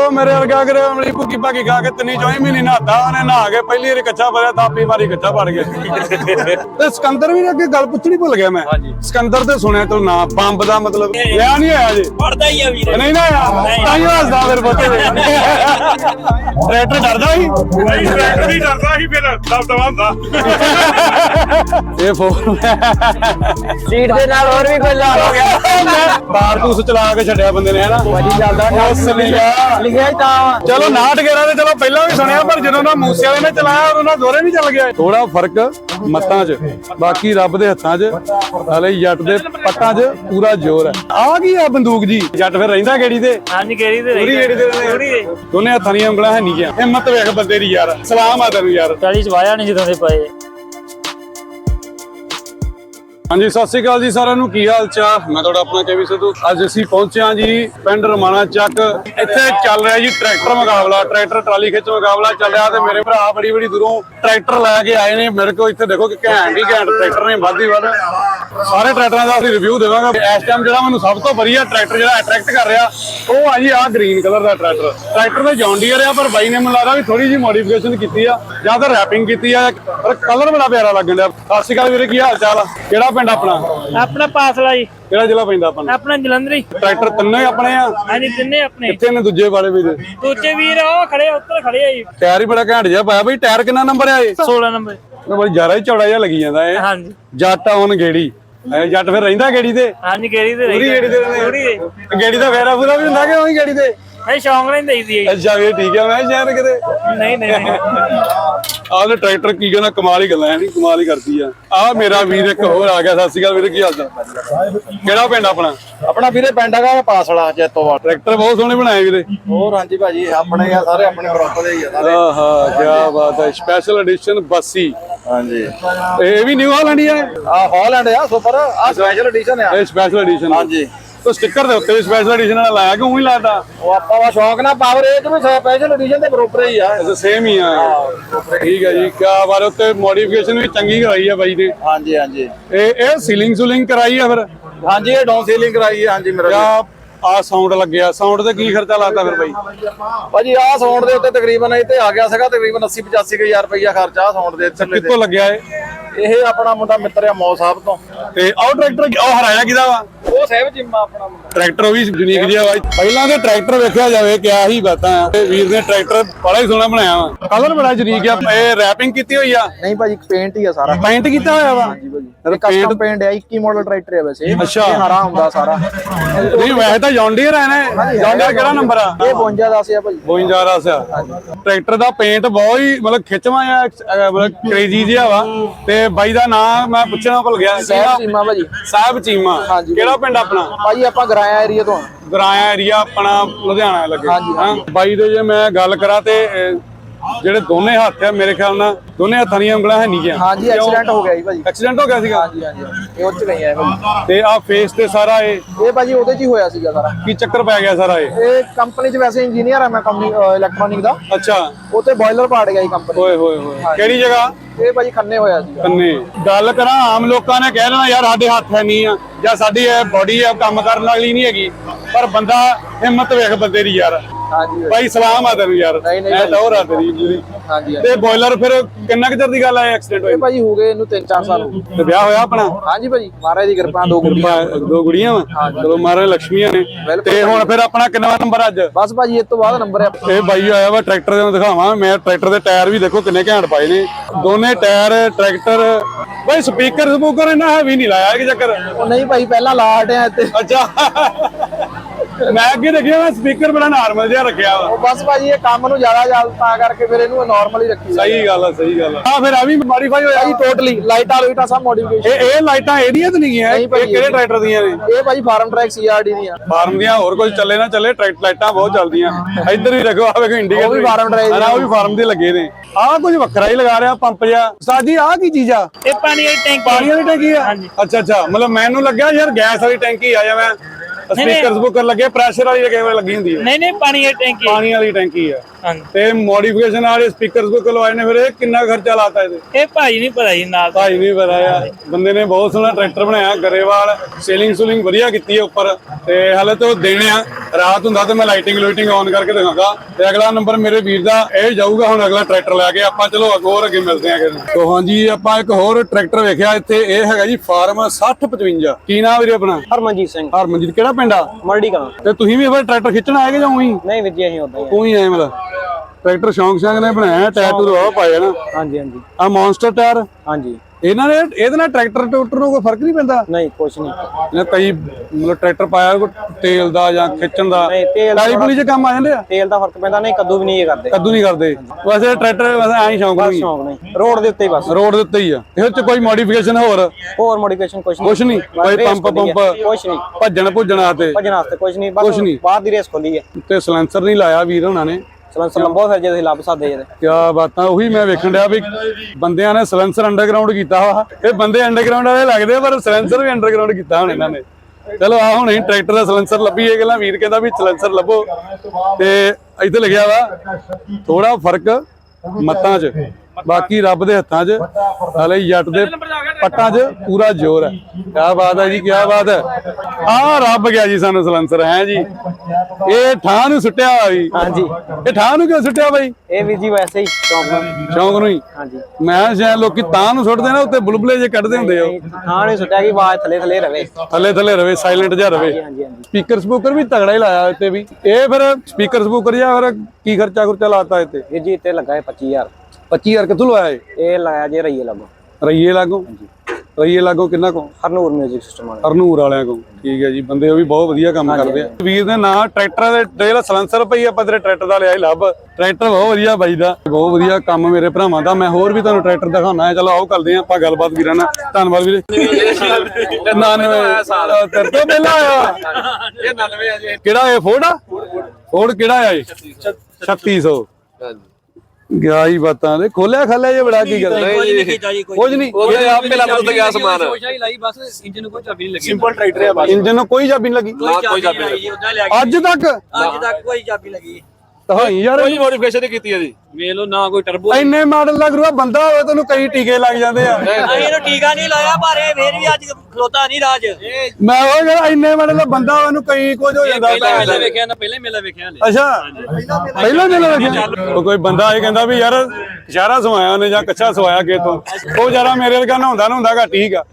ਉਹ ਮੇਰੇ ਵਰਗਾ ਕਰੇ ਅਮਲੀ ਭੁੱਕੀ ਭਾਕੀ ਖਾ ਕੇ ਤਿੰਨੀ ਚੌਈ ਮਹੀਨੇ ਨਹਾਤਾ ਉਹਨੇ ਨਹਾ ਕੇ ਪਹਿਲੀ ਵਾਰੀ ਕੱਚਾ ਭਰਿਆ ਥਾਪੀ ਮਾਰੀ ਕੱਚਾ ਭਰ ਗਿਆ। ਤੇ ਸਿਕੰਦਰ ਵੀ ਅੱਗੇ ਗੱਲ ਪੁੱਛਣੀ ਭੁੱਲ ਗਿਆ ਮੈਂ। ਸਿਕੰਦਰ ਤੇ ਸੁਣਿਆ ਤੂੰ ਨਾ ਬੰਬ ਦਾ ਮਤਲਬ ਲਿਆ ਨਹੀਂ ਆਇਆ ਜੀ? ਪੜਦਾ ਹੀ ਆ ਵੀਰੇ। ਨਹੀਂ ਨਾ ਆਇਆ। ਤਾਂ ਹੀ ਹੱਸਦਾ ਫਿਰ ਪੁੱਤੇ। ਟਰੈਕਟਰ ਡਰਦਾ ਸੀ? ਨਹੀਂ ਟਰੈਕਟਰ ਨਹੀਂ ਡਰਦਾ ਸੀ ਫਿਰ ਦਬ ਦਬਾ ਹੁੰਦਾ। ਇਹ ਫੋਨ। ਸੀਟ ਦੇ ਨਾਲ ਹੋਰ ਵੀ ਕੋਈ ਲਾ ਹੋ ਗਿਆ ਬਾਰਤੂਸ ਚਲਾ ਕੇ ਛੱਡਿਆ ਬੰਦੇ ਨੇ ਹਨਾ? ਵਜੀ ਚੱਲਦਾ ਅਸਲੀਆ ਲਿਖਿਆ ਹੀ ਤਾਂ ਚਲੋ 69 ਗੇਰਾਂ ਦੇ ਚਲੋ ਪਹਿਲਾਂ ਵੀ ਸੁਣਿਆ ਪਰ ਜਦੋਂ ਨਾ ਮੂਸੇ ਵਾਲੇ ਨੇ ਚਲਾਇਆ ਉਹਨਾਂ ਦੋਰੇ ਵੀ ਚੱਲ ਗਿਆ ਥੋੜਾ ਫ਼ਰਕ ਮੱਤਾਂ 'ਚ ਬਾਕੀ ਰੱਬ ਦੇ ਹੱਥਾਂ 'ਚ ਹਲੇ ਜੱਟ ਦੇ ਪੱਟਾਂ 'ਚ ਪੂਰਾ ਜ਼ੋਰ ਹੈ। ਆ ਕੀ ਆ ਬੰਦੂਕ ਜੀ? ਜੱਟ ਫਿਰ ਰਹਿੰਦਾ ਗੇੜੀ ਤੇ? ਹਾਂਜੀ ਗੇੜੀ ਤੇ ਪੂਰੀ ਗੇੜੀ ਤੇ। ਦੋਨੇ ਹੱਥਾਂ ਦੀਆਂ ਉਂਗਲਾਂ ਹੈ ਨਹੀਂ ਗਿਆ ਹਿੰਮਤ ਵੇਖ ਬੰਦੇ ਦੀ ਯਾਰ ਸਲਾਮ ਆ ਤੈਨੂੰ ਯਾਰ। 40 ਚ ਵਾਇਆ ਨਹੀਂ ਜਦੋਂ ਦੇ ਪਏ। ਹਾਂਜੀ, ਸਤਿ ਸ਼੍ਰੀ ਅਕਾਲ ਜੀ ਸਾਰਿਆਂ ਨੂੰ। ਕੀ ਹਾਲ ਚਾਲ? ਮੈਂ ਤੁਹਾਡਾ ਆਪਣਾ ਕੇਵੀ ਸਿੱਧੂ। ਅੱਜ ਅਸੀਂ ਪਹੁੰਚੇ ਹਾਂ ਜੀ ਪਿੰਡ ਰਮਾਣਾ ਚੱਕ। ਇੱਥੇ ਚੱਲ ਰਿਹਾ ਜੀ ਟਰੈਕਟਰ ਮੁਕਾਬਲਾ, ਟਰੈਕਟਰ ਟਰਾਲੀ ਖਿੱਚ ਮੁਕਾਬਲਾ ਚੱਲ ਰਿਹਾ ਤੇ ਮੇਰੇ ਭਰਾ ਬੜੀ ਬੜੀ ਦੂਰੋਂ ਟਰੈਕਟਰ ਲੈ ਕੇ ਆਏ ਨੇ। ਮੇਰੇ ਕੋਲ ਇੱਥੇ ਦੇਖੋ ਕਿ ਘੈਂਟ ਹੀ ਘੈਂਟ ਟਰੈਕਟਰ ਨੇ, ਵੱਧ ਹੀ ਵੱਧ। ਸਾਰੇ ਟਰੈਕਟਰਾਂ ਦਾ ਅਸੀਂ ਰਿਵਿਊ ਦੇਵਾਂਗੇ। ਇਸ ਟਾਈਮ ਜਿਹੜਾ ਮੈਨੂੰ ਸਭ ਤੋਂ ਵਧੀਆ ਟਰੈਕਟਰ ਜਿਹੜਾ ਅਟਰੈਕਟ ਕਰ ਰਿਹਾ, ਉਹ ਆ ਜੀ ਆ ਗ੍ਰੀਨ ਕਲਰ ਦਾ ਟਰੈਕਟਰ। ਟਰੈਕਟਰ ਤੇ ਜੌਨ ਡੀਅਰ ਆ, ਪਰ ਬਾਈ ਨੇ ਮੈਨੂੰ ਲੱਗਦਾ ਵੀ ਥੋੜੀ ਜਿਹੀ ਮੋਡੀਫਿਕੇਸ਼ਨ ਕੀਤੀ ਆ। ਜਾਂ ਤਾਂ ਰੈਪਿੰਗ ਕੀਤੀ ਆ, ਪਰ ਕਲਰ ਬੜਾ ਪਿਆਰਾ ਲੱਗਣ ਡਿਆ। ਸਤਿ ਸ਼੍ਰੀ ਅਕਾਲ ਵੀਰੇ, ਕੀ ਹਾਲ ਚਾਲ ਆ? ਕਿਹੜਾ ਪਿੰਡ ਆਪਣਾ? ਆਪਣਾ ਪਾਸਲਾ ਜੀ। ਕਿਹੜਾ ਜ਼ਿਲ੍ਹਾ ਪੈਂਦਾ ਆਪਣਾ ਆਪਣਾ ਜਲੰਧਰੀ ਟਰੈਕਟਰ ਤਿੰਨੇ ਹੀ ਆਪਣੇ ਆ? ਹਾਂਜੀ ਤਿੰਨੇ ਆਪਣੇ। ਕਿੱਥੇ ਨੇ ਦੂਜੇ ਵਾਲੇ ਵੀ ਦੇ? ਦੂਜੇ ਵੀਰ ਉਹ ਖੜੇ ਆ, ਉੱਧਰ ਖੜੇ ਆ ਜੀ। ਟਾਇਰ ਹੀ ਬੜਾ ਘੈਂਟ ਜਿਹਾ ਪਾਇਆ। ਬਈ ਟਾਇਰ ਕਿੰਨਾ ਨੰਬਰ ਆ ਇਹ? 16 ਨੰਬਰ। ਇਹ ਬੜੀ ਜ਼ਿਆਦਾ ਹੀ ਚੌੜਾ ਜਿਹਾ ਲੱਗੀ ਜਾਂਦਾ ਇਹ। ਹਾਂਜੀ। ਜੱਟ ਆਉਣ ਗੇੜੀ। ਇਹ ਜੱਟ ਫਿਰ ਰਹਿੰਦਾ ਗੇੜੀ ਤੇ? ਹਾਂਜੀ ਗੇੜੀ ਤੇ ਪੂਰੀ ਗੇੜੀ ਤੇ ਪੂਰੀ ਰਹਿੰਦੇ ਗੇੜੀ ਦਾ ਫੇਰਾ ਪੂਰਾ ਵੀ ਹੁੰਦਾ ਕਿ ਉਹੀ ਗੇੜੀ ਤੇ? ਹੈ ਸ਼ੌਂਕ ਨਹੀਂ ਦੇਈਦੀ ਅੱਛਾ ਵੀ ਠੀਕ ਹੈ ਮੈਂ ਸ਼ਾਇਦ ਕਿਤੇ। ਨਹੀਂ ਨਹੀਂ ਨਹੀਂ। ਆਹ ਤੇ ਟਰੈਕਟਰ ਕੀ ਕਹਿੰਦਾ ਕਮਾਲ ਹੀ ਗੱਲਾਂ ਹੈ ਨਹੀਂ ਕਮਾਲ ਹੀ ਕਰਦੀ ਆ। ਆਹ ਮੇਰਾ ਵੀਰ ਇੱਕ ਹੋਰ ਆ ਗਿਆ ਸਤਿ ਸ਼੍ਰੀ ਅਕਾਲ ਵੀਰੇ ਕੀ ਹਾਲ ਚਾਲ? ਕਿਹੜਾ ਪਿੰਡ ਆਪਣਾ? ਆਪਣਾ ਵੀਰੇ ਪਿੰਡ ਹੈਗਾ ਪਾਸਲਾ ਜੈਤੋਵਾਲ ਟਰੈਕਟਰ ਬਹੁਤ ਸੋਹਣੇ ਬਣਾਏ ਵੀਰੇ। ਹੋਰ ਹਾਂਜੀ ਭਾਜੀ ਆਪਣੇ ਆ ਸਾਰੇ ਆਪਣੇ ਗਰੁੱਪ ਦੇ ਹੀ ਆ ਸਾਰੇ। ਆਹਾ ਕੀ ਬਾਤ ਹੈ ਸਪੈਸ਼ਲ ਐਡੀਸ਼ਨ ਬੱਸੀ। ਹਾਂਜੀ। ਇਹ ਵੀ ਨਿਊ ਹਾਲੈਂਡ ਹੀ ਹੈ ਆ ਹਾਲੈਂਡ ਆ ਸੁਪਰ ਆ ਸਪੈਸ਼ਲ ਐਡੀਸ਼ਨ ਆ। ਇਹ ਸਪੈਸ਼ਲ ਐਡੀਸ਼ਨ ਹਾਂਜੀ। ਤੋ ਸਟicker ਦੇ ਉੱਤੇ ਵੀ ਸਪੈਸ਼ਲ ਐਡੀਸ਼ਨ ਨਾਲ ਲਾਇਆ ਕਿ ਉਹੀ ਲਾਤਾ ਉਹ ਆਪਾਂ ਵਾ ਸ਼ੌਂਕ ਨਾਲ ਪਾਵਰ ਇਹ ਵੀ ਸਪੈਸ਼ਲ ਐਡੀਸ਼ਨ ਦੇ ਬਰੋਬਰ ਹੀ ਆ। ਇਹ ਸੇਮ ਹੀ ਆ। ਠੀਕ ਹੈ ਜੀ ਕੀ ਬਾਤ ਹੈ ਉੱਤੇ ਮੋਡੀਫਿਕੇਸ਼ਨ ਵੀ ਚੰਗੀ ਕਰਾਈ ਹੈ ਬਾਈ ਨੇ। ਹਾਂਜੀ ਹਾਂਜੀ। ਇਹ ਇਹ ਸੀਲਿੰਗ ਸੁਲਿੰਗ ਕਰਾਈ ਆ ਫਿਰ? ਹਾਂਜੀ ਇਹ ਡਾਊਨ ਸੀਲਿੰਗ ਕਰਾਈ ਹੈ ਹਾਂਜੀ ਮੇਰਾ ਆ ਆ ਸਾਊਂਡ ਲੱਗਿਆ? ਸਾਊਂਡ ਤੇ ਕੀ ਖਰਚਾ ਲਾਤਾ ਫਿਰ ਬਾਈ? ਭਾਜੀ ਆ ਸਾਊਂਡ ਦੇ ਉੱਤੇ ਤਕਰੀਬਨ ਇਹ ਤੇ ਆ ਗਿਆ ਸੀਗਾ ਤਕਰੀਬਨ 80 85 ਹਜ਼ਾਰ ਰੁਪਇਆ ਖਰਚਾ ਸਾਊਂਡ ਦੇ ਥੱਲੇ ਕਿੱਥੋਂ ਲੱਗਿਆ ਇਹ? ਇਹ ਆਪਣਾ ਮੁੰਡਾ ਮਿੱਤਰ ਆ ਮੌ ਸਾਹਿਬ ਤੋਂ। ਤੇ ਆਹ ਟਰੈਕਟਰ ਉਹ ਹਰਾਇਆ ਕਿਦਾ ਵਾ? ਉਹ ਸਹਿਬ ਜਿੰਮਾ ਆਪਣਾ ਮੁੰਡਾ। ਟਰੈਕਟਰ ਉਹ ਵੀ ਯੂਨੀਕ ਜਿਹਾ ਵਾ ਪਹਿਲਾਂ ਤੇ ਟਰੈਕਟਰ ਵੇਖਿਆ ਜਾਵੇ ਕਿਆ ਹੀ ਬਾਤਾਂ ਆ। ਤੇ ਵੀਰ ਨੇ ਟਰੈਕਟਰ ਬੜਾ ਹੀ ਸੋਹਣਾ ਬਣਾਇਆ ਵਾ। ਕਲਰ ਬੜਾ ਯੂਨੀਕ ਆ। ਇਹ ਰੈਪਿੰਗ ਕੀਤੀ ਹੋਈ ਆ? ਨਹੀਂ ਭਾਜੀ ਪੇਂਟ ਹੀ ਆ ਸਾਰਾ। ਪੇਂਟ ਕੀਤਾ ਹੋਇਆ ਵਾ? ਇਹ ਕਸਟਮ ਪੇਂਟ ਹੈ 21 ਮਾਡਲ ਟਰੈਕਟਰ ਹੈ ਵੈਸੇ। ਅੱਛਾ। ਇਹ ਹਰਾ ਹੁੰਦਾ ਸਾਰਾ। ਨਹੀਂ ਵੈਸੇ ਤਾਂ ਜੌਂਡੀਅਰ ਆ ਨਾ ਜੌਂਡੀਅਰ ਕਿਹੜਾ ਨੰਬਰ ਆ? ਇਹ 52 ਦੱਸ ਆ ਭਾਜੀ। 52 ਰਸ ਆ। ਟਰੈਕਟਰ ਦਾ ਪੇਂਟ ਬਹੁਤ ਹੀ ਮਤਲਬ ਖਿੱਚਵਾਂ ਆ ਮਤਲਬ ਕ੍ਰੇਜ਼ੀ ਜਿਹਾ ਵਾ। ਤੇ ਬਾਈ ਦਾ ਨਾਮ ਮੈਂ ਪੁੱਛਣਾ ਭੁੱਲ ਗਿਆ ਸਹਿਬ ਸੀਮਾ ਭਾਜੀ। ਸਾਹਿਬ ਚੀਮਾ। ਹਾਂਜੀ। ਕਿਹੜਾ ਪਿੰਡ ਆਪਣਾ? ਭਾਜੀ ਆਪਾਂ ਗਰਾਇਆ ਏਰੀਆ ਤੋਂ ਆ। ਗਰਾਇਆ ਏਰੀਆ ਆਪਣਾ ਲੁਧਿਆਣਾ ਲੱਗੇ। ਹਾਂਜੀ, ਹਾਂ। ਬਾਈ ਦੇ ਜੇ ਮੈਂ ਗੱਲ ਕਰਾਂ ਤੇ ਅਹ, ਜਿਹੜੇ ਦੋਨੇ ਹੱਥ ਆ ਮੇਰੇ ਖਿਆਲ ਨਾਲ ਦੋਨੇ ਹੱਥਾਂ ਦੀਆਂ ਉਂਗਲਾਂ ਹੈ ਨਹੀਂ ਗਿਆ। ਹਾਂਜੀ ਐਕਸੀਡੈਂਟ ਹੋ ਗਿਆ ਜੀ ਭਾਜੀ। ਐਕਸੀਡੈਂਟ ਹੋ ਗਿਆ ਸੀਗਾ? ਹਾਂਜੀ ਹਾਂਜੀ ਇਹ ਉੱਚ ਨਹੀਂ ਹੈ ਭਾਜੀ। ਤੇ ਆ ਫੇਸ ਤੇ ਸਾਰਾ ਇਹ ਇਹ ਭਾਜੀ ਉਹਦੇ 'ਚ ਹੀ ਹੋਇਆ ਸੀਗਾ ਸਾਰਾ। ਕੀ ਚੱਕਰ ਪੈ ਗਿਆ ਸਾਰਾ ਇਹ? ਇਹ ਕੰਪਨੀ 'ਚ ਵੈਸੇ ਇੰਜੀਨੀਅਰ ਆ ਮੈਂ ਕੰਪਨੀ ਇਲੈਕਟ੍ਰੋਨਿਕ ਦਾ। ਅੱਛਾ। ਉੱਥੇ ਬਾਇਲਰ ਪਾੜ ਗਿਆ ਜੀ ਕੰਪਨੀ ਓਏ ਹੋਏ ਹੋਏ। ਕਿਹੜੀ ਜਗ੍ਹਾ? ਇਹ ਭਾਜੀ ਖੰਨੇ ਹੋਇਆ ਸੀਗਾ। ਕੰਨੇ ਗੱਲ ਕਰਾਂ ਆਮ ਲੋਕਾਂ ਨੇ ਕਹਿ ਦੇਣਾ ਯਾਰ ਸਾਡੇ ਹੱਥ ਹੈ ਨਹੀਂ ਆ ਜਾਂ ਸਾਡੀ ਇਹ ਬੋਡੀ ਹੈ ਕੰਮ ਕਰਨ ਵਾਲੀ ਨਹੀਂ ਹੈਗੀ। ਪਰ ਬੰਦਾ ਹਿੰਮਤ ਵੇਖ ਬੰਦੇ ਦੀ ਯਾਰ। ਹਾਂਜੀ ਬਾਈ ਸਲਾਮ ਆ ਤੈਨੂੰ ਯਾਰ। ਨਹੀਂ, ਨਹੀਂ ਮੈਂ ਭਾਈ। ਤਾਂ ਆ ਤੇਰੀ ਪੂਰੀ। ਹਾਂਜੀ ਹਾਂਜੀ। ਤੇ ਬੋਇਲਰ ਫਿਰ ਕਿੰਨਾ ਕੁ ਚਿਰ ਦੀ ਗੱਲ ਹੈ ਐਕਸੀਡੈਂਟ ਇਹ ਹੋਇਆ ਭਾਜੀ ਹੋ ਗਏ ਇਹਨੂੰ 3-4 ਸਾਲ ਹੋ ਗਏ। ਤੇ ਵਿਆਹ ਹੋਇਆ ਆਪਣਾ? ਹਾਂਜੀ ਭਾਜੀ ਮਹਾਰਾਜ ਦੀ ਕਿਰਪਾ ਦੋ ਗੁੜੀਆਂ ਕਿਰਪਾ- ਦੋ ਗੁੜੀਆਂ ਵਾ? ਚਲੋ ਮਹਾਰਾਜ ਲక్ష్ਮੀਆਂ ਨੇ ਬਿਲਕੁਲ ਤੇ ਹੁਣ ਫਿਰ ਆਪਣਾ ਕਿੰਨਾ ਨੰਬਰ ਅੱਜ? ਬਸ ਭਾਜੀ ਇਸ ਤੋਂ ਬਾਅਦ ਨੰਬਰ ਹੈ। ਇਹ ਬਾਈ ਆਇਆ ਵਾ ਟਰੈਕਟਰ ਦੇ ਨੂੰ ਦਿਖਾਵਾਂ। ਮੈਂ ਟਰੈਕਟਰ ਦੇ ਟਾਇਰ ਵੀ ਦੇਖੋ ਕਿੰਨੇ ਘੈਂਟ ਪਾਏ ਨੇ। ਦੋਨੇ ਟਾਇਰ ਟਰੈਕਟਰ। ਬਾਈ ਸਪੀਕਰ ਸਪੂਕਰ ਇਹਨਾਂ ਹੈਵੀ ਨਹੀਂ ਲਾਇਆ ਕਿ ਚੱਕਰ? ਉਹ ਨਹੀਂ ਭਾਈ ਪਹਿਲਾਂ ਲਾਟ ਆ ਇੱਥੇ। ਅੱਛਾ। ਮੈਂ ਅੱਗੇ ਦੇਖਿਆ ਮੈਂ ਸਪੀਕਰ ਬੜਾ ਨਾਰਮਲ ਜਿਹਾ ਰੱਖਿਆ ਵਾ। ਉਹ ਬਸ ਭਾਜੀ ਇਹ ਕੰਮ ਨੂੰ ਜ਼ਿਆਦਾ ਚੱਲ ਤਾਂ ਕਰਕੇ ਫਿਰ ਇਹਨੂੰ ਨਾਰਮਲ ਹੀ ਰੱਖੀ ਸਹੀ ਗੱਲ ਆ ਸਹੀ ਗੱਲ ਆ। ਆ ਫਿਰ ਆ ਵੀ ਮੋਡੀਫਾਈ ਹੋਇਆ ਭਾਜੀ ਟੋਟਲੀ ਲਾਈਟਾਂ ਲੂਟਾਂ ਸਭ ਮੋਡੀਫਿਕੇਸ਼ਨ ਇਹ ਇਹ ਲਾਈਟਾਂ ਇਹਦੀਆਂ ਤਾਂ ਨਹੀਂ ਨਹੀਂ ਇਹ ਕਿਹੜੇ ਟਰੈਕਟਰ ਦੀਆਂ ਨੇ? ਇਹ ਭਾਜੀ ਫਾਰਮ ਟਰੈਕ ਸੀਆਰਡੀ ਦੀਆਂ। ਫਾਰਮ ਦੀਆਂ ਹੋਰ ਕੁਝ ਚੱਲੇ ਨਾ ਚੱਲੇ ਟਰੈਕਟ ਲਾਈਟਾਂ ਬਹੁਤ ਚੱਲਦੀਆਂ। ਇੱਧਰ ਵੀ ਦੇਖੋ ਆ ਵੇਖੋ ਇੰਡੀਕੇਟਰ ਉਹ ਵੀ farm drive ਹਾਂ ਉਹ ਵੀ ਫਾਰਮ ਦੇ ਲੱਗੇ ਨੇ। ਆਹ ਕੁਝ ਵੱਖਰਾ ਹੀ ਲਗਾ ਰਿਹਾ ਪੰਪ ਜਿਹਾ। ਉਸਤਾਦ ਜੀ ਆਹ ਕੀ ਚੀਜ਼ ਆ? ਇਹ ਪਾਣੀ ਵਾਲੀ ਟੈਂਕੀ ਪਾਣੀ ਵਾਲੀ ਟੈਂਕੀ ਆ? ਅੱਛਾ ਅੱਛਾ। ਮਤਲਬ ਮੈਨੂੰ ਲੱਗਿਆ ਯਾਰ ਗੈਸ ਵਾਲੀ ਟੈਂਕੀ ਆ ਜਾਵੇਂ ਸਪੀਕਰ ਸਪੂਕਰ ਲੱਗੇ ਪ੍ਰੈਸ਼ਰ ਵਾਲੀ ਕਿਵੇਂ ਲੱਗੀ ਹੁੰਦੀ ਹੈ? ਨਹੀਂ ਨਹੀਂ ਪਾਣੀ ਵਾਲੀ ਟੈਂਕੀ ਪਾਣੀ ਵਾਲੀ ਟੈਂਕੀ ਹਾਂਜੀ। ਤੇ ਮੋਡੀਫਿਕੇਸ਼ਨ ਵਾਲੇ ਸਪੀਕਰਸ ਕੋ ਲਵਾਏ ਨੇ ਫਿਰ ਇਹ ਕਿੰਨਾ ਖਰਚਾ ਲਾਤਾ ਇਹਦੇ? ਇਹ ਭਾਈ ਨਹੀਂ ਪਤਾ ਜੀ ਨਾਲ ਭਾਈ ਨਹੀਂ ਪਤਾ ਆ ਬੰਦੇ ਨੇ ਬਹੁਤ ਸੋਹਣਾ ਟਰੈਕਟਰ ਬਣਾਇਆ ਗਰੇਵਾਲ ਸੇਲਿੰਗ ਸੁਲਿੰਗ ਵਧੀਆ ਕੀਤੀ ਹੈ ਉੱਪਰ। ਤੇ ਹਾਲੇ ਤੋਂ ਦੇਣੇ ਆ। ਰਾਤ ਹੁੰਦਾ ਤੇ ਮੈਂ ਲਾਈਟਿੰਗ ਲੂਟਿੰਗ ਆਨ ਕਰਕੇ ਦਿਖਾਉਂਗਾ ਤੇ ਅਗਲਾ ਨੰਬਰ ਮੇਰੇ ਵੀਰ ਦਾ ਇਹ ਜਾਊਗਾ ਹੁਣ ਅਗਲਾ ਟਰੈਕਟਰ ਲੈ ਕੇ। ਆਪਾਂ ਚਲੋ ਅੱਗੋਂ ਹੋਰ ਅੱਗੇ ਮਿਲਦੇ ਆ ਕਿਤੇ ਤੋਂ ਹਾਂਜੀ ਆਪਾਂ ਇੱਕ ਹੋਰ ਟਰੈਕਟਰ ਵੇਖਿਆ ਇੱਥੇ। ਇਹ ਹੈਗਾ ਜੀ ਫਾਰਮ 6055 ਕੀ ਨਾਮ ਵੀਰੇ ਆਪਣਾ? ਹਰਮਨਜੀਤ ਸਿੰਘ। ਹਰਮਨਜੀਤ ਕਿਹੜਾ ਪਿੰਡ ਆ? ਮਰੜੀ ਕਲਾਂ ਤੇ ਤੁਸੀਂ ਵੀ ਫਿਰ ਟਰੈਕਟਰ ਖਿੱਚਣ ਆਏ ਕਿ ਜਾਂ ਉਹੀ? ਨਹੀਂ ਵੀਰ ਜੀ ਅਸੀਂ ਉਦਾਂ ਹੀ। ਉਹੀ ਆਏ ਮਤਲਬ। ਟਰੈਕਟਰ ਸ਼ੌਂਕ ਸ਼ਾਂਕ ਨੇ ਬਣਾਇਆ ਟਾਇਰ ਟੂਰ ਉਹ ਪਾਏ ਨਾ। ਹਾਂਜੀ ਹਾਂਜੀ। ਆ ਮੌਨਸਟਰ ਟਾਇਰ? ਹਾਂਜੀ। ਇਹਨਾਂ ਨੇ ਇਹਦੇ ਨਾਲ ਟਰੈਕਟਰ ਟਰੂਕਟਰ ਨੂੰ ਕੋਈ ਫ਼ਰਕ ਨਹੀਂ ਪੈਂਦਾ? ਨਹੀਂ ਕੁਛ ਨਹੀਂ। ਇਹ ਕਈ ਮਤਲਬ ਟਰੈਕਟਰ ਪਾਇਆ ਕੋਈ ਤੇਲ ਦਾ ਜਾਂ ਖਿੱਚਣ ਦਾ। ਨਹੀਂ, ਤੇਲ ਕਾਲੀ ਪੁਲੀ ਚ ਕੰਮ ਆ ਜਾਂਦੇ ਆ? ਤੇਲ ਦਾ ਫ਼ਰਕ ਪੈਂਦਾ ਨਹੀਂ ਕੱਦੂ ਵੀ ਨਹੀਂ ਇਹ ਕਰਦੇ। ਕੱਦੂ ਨਹੀਂ ਕਰਦੇ। ਵੈਸੇ ਟਰੈਕਟਰ ਵੈਸੇ ਐਂ ਸ਼ੌਂਕ ਨਹੀਂ। ਸ਼ੌਂਕ ਨਹੀਂ। ਰੋਡ ਦੇ ਉੱਤੇ ਹੀ ਬਸ। ਰੋਡ ਦੇ ਉੱਤੇ ਹੀ ਆ। ਇਹਦੇ ਚ ਕੋਈ ਮੋਡੀਫਿਕੇਸ਼ਨ ਹੋਰ? ਹੋਰ ਮੋਡੀਫਿਕੇਸ਼ਨ ਕੁਛ ਨਹੀਂ ਕੁਛ ਨਹੀਂ। ਕੋਈ ਪੰਪ ਪੰਪ ਕੁਛ ਨਹੀਂ। ਭੱਜਣ ਭੁੱਜਣ ਤੇ ਭਜਨ ਵਾਸਤੇ ਕੁਛ ਨਹੀਂ। ਬਸ। ਬਾਹਰ ਦੀ ਰੇਸ ਖੋਲੀ ਹੈ ਤੇ ਸਲੈਂਸਰ ਨਹੀਂ ਲਾਇਆ ਵੀਰ ਹੋਣਾ ਨੇ। ਸਲੰਸਰ ਲੰਬੋ ਫਿਰ ਜੇ ਤੁਸੀਂ ਲੱਭ ਸਕਦੇ ਜੇ ਤੇ। ਕਿਆ ਬਾਤਾਂ ਉਹੀ ਮੈਂ ਵੇਖਣ ਡਿਆ ਵੀ ਬੰਦਿਆਂ ਨੇ ਸਲੈਂਸਰ ਅੰਡਰਗਰਾਉਂਡ ਕੀਤਾ ਵਾ। ਇਹ ਬੰਦੇ ਅੰਡਰਗਰਾਉਂਡ ਵਾਲੇ ਲੱਗਦੇ ਆ, ਪਰ ਸਲੈਂਸਰ ਵੀ ਅੰਡਰਗਰਾਉਂਡ ਕੀਤਾ ਹੁਣ ਇਹਨਾਂ ਨੇ। ਚਲੋ ਆ ਹੁਣ ਅਸੀਂ ਟਰੈਕਟਰ ਦਾ ਸਲੈਂਸਰ ਲੱਭੀ ਗੱਲਾਂ ਵੀਰ ਕਹਿੰਦਾ ਵੀ ਸਲੈਂਸਰ ਲੱਭੋ। ਤੇ ਇੱਥੇ ਲਿਖਿਆ ਵਾ ਥੋੜਾ ਫ਼ਰਕ ਮੱਤਾਂ 'ਚ। ਬਾਕੀ ਰੱਬ ਦੇ ਹੱਥਾਂ 'ਚ ਹਾਲੇ ਜੱਟ ਦੇ ਪੱਟਾਂ 'ਚ ਪੂਰਾ ਜ਼ੋਰ ਹੈ। ਕਿਆ ਬਾਤ ਹੈ ਜੀ ਕਿਆ ਬਾਤ ਹੈ। ਆ ਰੱਬ ਗਿਆ ਜੀ ਸਾਨੂੰ ਸਲੈਂਸਰ ਹੈ ਜੀ। ਇਹ ਠਾਹ ਨੂੰ ਸੁੱਟਿਆ ਵਾ ਵੀ। ਹਾਂਜੀ। ਇਹ ਠਾਹ ਨੂੰ ਕਿਉਂ ਸੁੱਟਿਆ ਬਾਈ? ਇਹ ਵੀਰ ਜੀ ਵੈਸੇ ਹੀ ਸ਼ੌਂਕ ਨੂੰ ਹੀ। ਹਾਂਜੀ। ਮੈਂ ਸ਼ਾਇਦ ਲੋਕੀ ਤਾਂ ਨੂੰ ਸੁੱਟਦੇ ਨਾ ਉੱਤੇ ਬੁਲਬੁਲੇ ਜੇ ਕੱਢਦੇ ਹੁੰਦੇ। ਹਾਂ ਨਹੀਂ ਸੁਟਿਆ ਕਿ ਆਵਾਜ਼ ਥੱਲੇ ਥੱਲੇ ਰਵੇ। ਥੱਲੇ ਥੱਲੇ ਰਵੇ ਸਾਇਲੈਂਟ ਜਿਹਾ ਰਵੇ। ਹਾਂਜੀ ਹਾਂਜੀ ਸਪੀਕਰ ਸਪੂਕਰ ਵੀ ਤਗੜਾ ਹੀ ਲਾਇਆ ਇੱਥੇ ਵੀ। ਇਹ ਫਿਰ ਸਪੀਕਰ ਸਪੂਕਰ ਜਿਹਾ ਫਿਰ ਕੀ ਖਰਚਾ ਖੁਰਚਾ ਲਾਤਾ ਇੱਥੇ? ਵੀਰ ਜੀ ਇੱਥੇ ਲੱਗਾ ਹੈ 25000 25000 ਕਿੱਥੋਂ ਲਵਾਇਆ ਇਹ? ਇਹ ਲਾਇਆ ਜੇ ਰਈਏ ਲੱਗੋ। ਰਈਏ ਲਾਗੋਂ? ਰਈਏ ਲਾਗੋਂ ਕਿੰਨਾ ਕੋ? ਹਰਨੂਰ 뮤직 ਸਿਸਟਮ ਵਾਲਾ। ਹਰਨੂਰ ਵਾਲਿਆਂ ਕੋ। ਠੀਕ ਹੈ ਜੀ ਬੰਦੇ ਉਹ ਵੀ ਬਹੁਤ ਵਧੀਆ ਕੰਮ ਕਰਦੇ ਆ। ਵੀਰ ਦੇ ਨਾਂ ਟਰੈਕਟਰ ਦੇ ਜਿਹੜਾ ਸਲੈਂਸਰ ਪਈ ਆਪਾਂ ਤੇਰੇ ਟਰੈਕਟਰ ਦਾ ਲਿਆ ਹੀ ਲੱਭ। ਟਰੈਕਟਰ ਬਹੁਤ ਵਧੀਆ ਬਾਈ ਦਾ ਬਹੁਤ ਵਧੀਆ ਕੰਮ ਮੇਰੇ ਭਰਾਵਾਂ ਦਾ। ਮੈਂ ਹੋਰ ਵੀ ਤੁਹਾਨੂੰ ਟਰੈਕਟਰ ਦਿਖਾਉਣਾ ਹੈ। ਚਲੋ ਆਓ ਕਰਦੇ ਆ ਆਪਾਂ ਗੱਲਬਾਤ ਵੀਰਾਂ ਨਾਲ। ਧੰਨਵਾਦ ਵੀਰੇ। 99 ਸਾਲ। ਤੇਰੇ ਤੋਂ ਪਹਿਲਾਂ ਆਇਆ। ਇਹ 90 ਆ ਜੀ। ਕਿਹੜਾ ਇਹ ਫੋਰਡ ਆ? ਫੋਰਡ ਕਿਹੜਾ ਆ ਇਹ? 3600 ਗਿਆ ਹੀ ਬਾਤਾਂ ਦੇ। ਖੋਲਿਆ ਖਾਲਿਆ ਜੇ ਬੜਾ ਕੀ ਕਰਦਾ ਕੁਝ ਨਹੀਂ ਉਹਦੇ ਆਪੇ ਲੱਭ ਤੋਂ ਗਿਆ ਸਮਾਨ। ਸਿੰਪਲ ਟਰੈਕਟਰ ਆ ਇੰਜਨ ਨੂੰ ਕੋਈ ਚਾਬੀ ਨਹੀਂ ਲੱਗੀ। ਕੋਈ ਚਾਬੀ ਨਹੀਂ ਅੱਜ ਤੱਕ ਅੱਜ ਤੱਕ ਕੋਈ ਚਾਬੀ ਲੱਗੀ। ਤਾਂ ਯਾਰ। ਕੋਈ ਮੋਡੀਫਿਕੇਸ਼ਨ ਨਹੀਂ ਕੀਤੀ ਇਹਦੀ। ਵੇਖ ਲੋ ਨਾ ਕੋਈ ਟਰਬੋ ਇੰਨੇ ਮਾਡਲ ਦਾ ਗੁਰੂਆ ਬੰਦਾ ਹੋਵੇ ਤੈਨੂੰ ਕਈ ਟੀਕੇ ਲੱਗ ਜਾਂਦੇ ਆ। ਅਸੀਂ ਇਹਨੂੰ ਟੀਕਾ ਨਹੀਂ ਲਾਇਆ ਪਰ ਇਹ ਫੇਰ ਵੀ ਅੱਜ ਖਲੋਤਾ ਨਹੀਂ ਰਾਜ। ਮੈਂ ਉਹ ਜਿਹੜਾ ਇੰਨੇ ਮਾਡਲ ਦਾ ਬੰਦਾ ਹੋਵੇ ਉਹਨੂੰ ਕਈ ਕੁਝ ਹੋ ਜਾਂਦਾ। ਪਹਿਲਾਂ ਮੇਲਾ ਵੇਖਿਆ ਨਾ ਪਹਿਲੇ ਮੇਲਾ ਵੇਖਿਆ ਹਲੇ। ਅੱਛਾ। ਪਹਿਲਾਂ ਦਿਨ ਵੇਖਿਆ? ਉਹ ਕੋਈ ਬੰਦਾ ਇਹ ਕਹਿੰਦਾ ਵੀ ਯਾਰ ਇਸ਼ਾਰਾ ਸਵਾਇਆ ਉਹਨੇ ਜਾਂ ਕੱਚਾ ਸਵਾਇਆ ਕੇ ਤੋਂ। ਉਹ ਜਰਾ ਮੇਰੇ ਵਰਗਾ ਨਹਾਉਂਦਾ ਨਹਾਉਂਦਾਗਾ ਠੀਕ ਆ।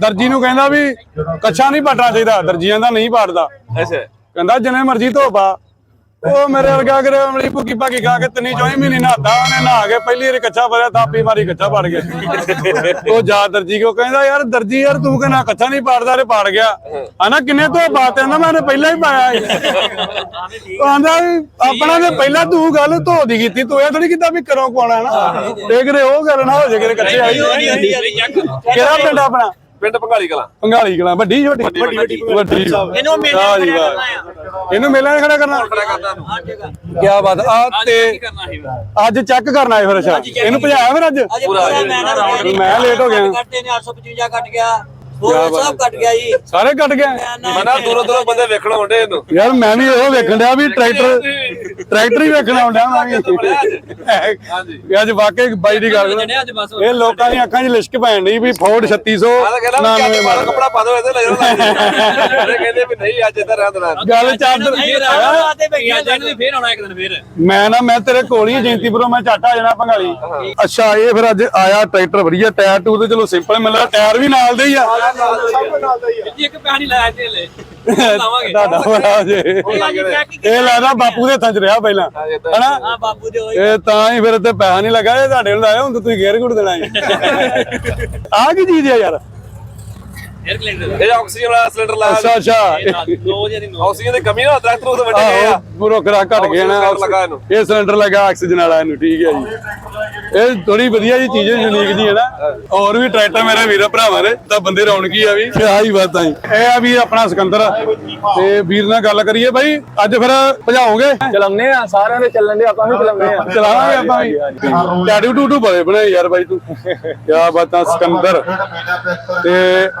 ਦਰਜੀ ਨੂੰ ਕਹਿੰਦਾ ਵੀ ਕੱਚਾ ਨਹੀਂ ਪਾਟਣਾ ਚਾਹੀਦਾ ਦਰਜੀਆਂ ਦਾ ਨਹੀਂ ਪਾੜਦਾ ਅੱਛਾ। ਕਹਿੰਦਾ ਜਿੰਨੇ ਮਰਜ਼ੀ ਧੋ ਪਾ। ਉਹ ਮੇਰੇ ਵਰਗਾ ਕਰੇ ਅਮਲੀ ਭੁੱਕੀ ਭਾਕੀ ਖਾ ਕੇ ਤਿੰਨੀ ਚੌਈ ਮਹੀਨੇ ਨਹਾਤਾ ਉਹਨੇ ਨਹਾ ਕੇ ਪਹਿਲੀ ਵਾਰੀ ਕੱਚਾ ਭਰਿਆ ਤਾਪੀ ਮਾਰੀ ਕੱਚਾ ਪਾੜ ਗਿਆ। ਉਹ ਜਾ ਦਰਜੀ ਕੋ ਕਹਿੰਦਾ ਯਾਰ ਦਰਜੀ ਯਾਰ ਤੂੰ ਕਹਿੰਦਾ ਕੱਚਾ ਨਹੀਂ ਪਾੜਦਾ ਰੇ ਪਾੜ ਗਿਆ। ਹਨਾ ਕਿੰਨੇ ਧੋ ਪਾਤੇ ਕਹਿੰਦਾ ਮੈਂ ਪਹਿਲਾਂ ਹੀ ਪਾਇਆ ਆਂਦਾ ਆਪਣਾ ਤੇ ਪਹਿਲਾਂ ਤੂੰ ਗੱਲ ਧੋ ਦੀ ਕੀਤੀ ਤੂੰ ਇਹ ਥੋੜੀ ਕੀਤਾ ਵੀ ਕਰੋ ਪਾਉਣਾ ਨਾ? ਤੇ ਕਿਤੇ ਉਹ ਗੱਲ ਨਾ ਹੋ ਜੇ ਕਿਤੇ ਕੱਚੇ ਆਈ ਕਿਹੜਾ ਪਿੰਡ ਆਪਣਾ? ਪਿੰਡ ਭੰਗਾਲੀ ਕਲਾਂ। ਪੰਗਾਲੀ ਕਲਾ ਵੱਡੀ ਛੋਟੀ ਵੱਡੀ। ਵੱਡੀ ਇਹਨੂੰ ਮੇਲੇ ਵਾਹ। ਕਰਨਾ ਇਹਨੂੰ ਮੇਲੇ ਖੜਾ ਕਰਨਾ। ਕੀ ਬਾਤ ਆ ਤੇ ਅੱਜ ਚੈੱਕ ਕਰਨਾ ਹੈ ਫਿਰ ਅੱਛਾ। ਇਹਨੂੰ ਭਜਾਇਆ ਫਿਰ ਅੱਜ? ਮੈਂ ਲੇਟ ਹੋ ਗਿਆ। ਕੱਟੇ ਨੇ 855 ਕੱਟ ਗਿਆ। ਹੋਰ ਸਭ ਕੱਟ ਗਿਆ ਜੀ। ਸਾਰੇ ਕੱਟ ਗਏ ਮਨਾ ਦੂਰੋਂ ਦੂਰੋਂ ਬੰਦੇ ਵੇਖਣ ਆਉਂਦੇ ਇਹਨੂੰ। ਯਾਰ ਮੈਂ ਵੀ ਇਹੋ ਵੇਖਣ ਡਿਆ ਵੀ ਟਰੈਕਟਰ ਟਰੈਕਟਰ ਹੀ ਵੇਖਣ ਆਉਂਦਿਆ ਮੈਂ ਵੀ ਵੀ ਅੱਜ ਵਾਕਈ ਬਾਈ ਦੀ ਗੱਲ। ਨਾ। ਇਹ ਲੋਕਾਂ ਦੀਆਂ ਅੱਖਾਂ 'ਚ ਲਿਸ਼ਕ ਪੈਣ ਡਈ ਵੀ ਫੋਰਡ 3600 ਮੈਂ ਤਾਂ ਕਹਿੰਦਾ ਵੀ 99 ਮਾੜਾ ਮਾਡਲ। ਕੱਪੜਾ ਪਾ ਦੋ ਇਹਦੇ ਲੈ ਜਾਓ ਕਹਿੰਦੇ ਵੀ ਨਹੀਂ ਅੱਜ ਇੱਧਰ ਰਹਿਣ ਦੇਣਾ। ਗੱਲ ਚਾਦਰ ਤੇ ਬੈਠਿਆ ਜਾਨ ਫੇਰ ਆਉਣਾ ਇੱਕ ਦਿਨ ਫੇਰ। ਮੈਂ ਨਾ ਮੈਂ ਤੇਰੇ ਕੋਲ ਹੀ ਜੈਂਤੀਪੁਰੋਂ ਮੈਂ ਝੱਟ ਆ ਜਾਣਾ ਭੰਗਾਲੀ ਅੱਛਾ ਇਹ ਫਿਰ ਅੱਜ ਆਇਆ ਟਰੈਕਟਰ ਵਧੀਆ ਟਾਇਰ ਟੂ ਤੇ ਚਲੋ ਸਿੰਪਲ ਮਿਲਦਾ ਟਾਇਰ ਵੀ ਨਾਲ ਦੇ ਹੀ ਆ। ਜੀ ਇੱਕ ਪੈਸਾ ਨਹੀਂ ਲਾਇਆ ਤੇ ਲੈ ਤੁਹਾਡਾ ਬੜਾ ਜੇ ਇਹ ਲੱਗਦਾ ਬਾਪੂ ਦੇ ਹੱਥਾਂ 'ਚ ਰਿਹਾ ਪਹਿਲਾਂ। ਹਨਾ? ਹਾਂ। ਬਾਬੂ ਦੇ ਹੋਏ ਇਹ ਤਾਂ ਹੀ ਫਿਰ ਤੇ ਪੈਸਾ ਨਹੀਂ ਲੱਗਾ ਇਹ ਤੁਹਾਡੇ ਨੂੰ ਲਾਇਆ ਹੁਣ ਤਾਂ ਤੁਸੀਂ ਗੇਰ ਗੁੜ ਦੇਣਾ ਹੈ ਆ ਕੀ ਚੀਜ਼ ਆ ਯਾਰ? 에ਅਰ ਕਲੈਂਡਰ ਇਹ ਆਕਸੀਜਨ ਵਾਲਾ ਸਿਲੰਡਰ ਲਾ। ਅੱਛਾ ਅੱਛਾ। ਦੋ ਜਿਹੜੀ ਨੋ ਆਕਸੀਜਨ ਦੀ ਕਮੀ ਨਾ ਦਰਖਤ ਰੂਤ ਵੱਡੇ ਗਏ ਆ। ਆਹੋ ਪੂਰਾ ਕਰਾ ਘਟ ਗਿਆ ਨਾ। ਇਹ ਸਿਲੰਡਰ ਲੱਗਾ ਆਕਸੀਜਨ ਵਾਲਾ ਇਹਨੂੰ ਠੀਕ ਹੈ ਜੀ। ਇਹ ਥੋੜੀ ਵਧੀਆ ਜੀ ਚੀਜ਼ ਯੂਨੀਕ ਜੀ ਹੈ ਨਾ। ਹੋਰ ਵੀ ਟਰੈਕਟਰ ਮੇਰੇ ਵੀਰ ਭਰਾਵਾਂ ਦੇ ਤਾਂ ਬੰਦੇ ਰੌਣਕੀ ਆ ਵੀ। ਕਿਆ ਹੀ ਬਾਤਾਂ ਜੀ। ਇਹ ਆ ਵੀ ਆਪਣਾ ਸਿਕੰਦਰ। ਤੇ ਵੀਰ ਨਾਲ ਗੱਲ ਕਰੀਏ ਬਾਈ ਅੱਜ ਫਿਰ ਭਜਾਓਗੇ? ਚਲਾਉਂਦੇ ਆ ਸਾਰਿਆਂ ਦੇ ਚੱਲਣ ਦੇ ਆਪਾਂ ਵੀ ਚਲਾਉਂਦੇ ਆ। ਚਲਾਵਾਂਗੇ ਆਪਾਂ ਵੀ। ਟੈਡੂ ਟੂਟੂ ਬੜੇ ਬਣੇ ਯਾਰ ਬਾਈ ਤੂੰ। ਕਿਆ ਬਾਤਾਂ ਸਿਕੰਦਰ। ਤੇ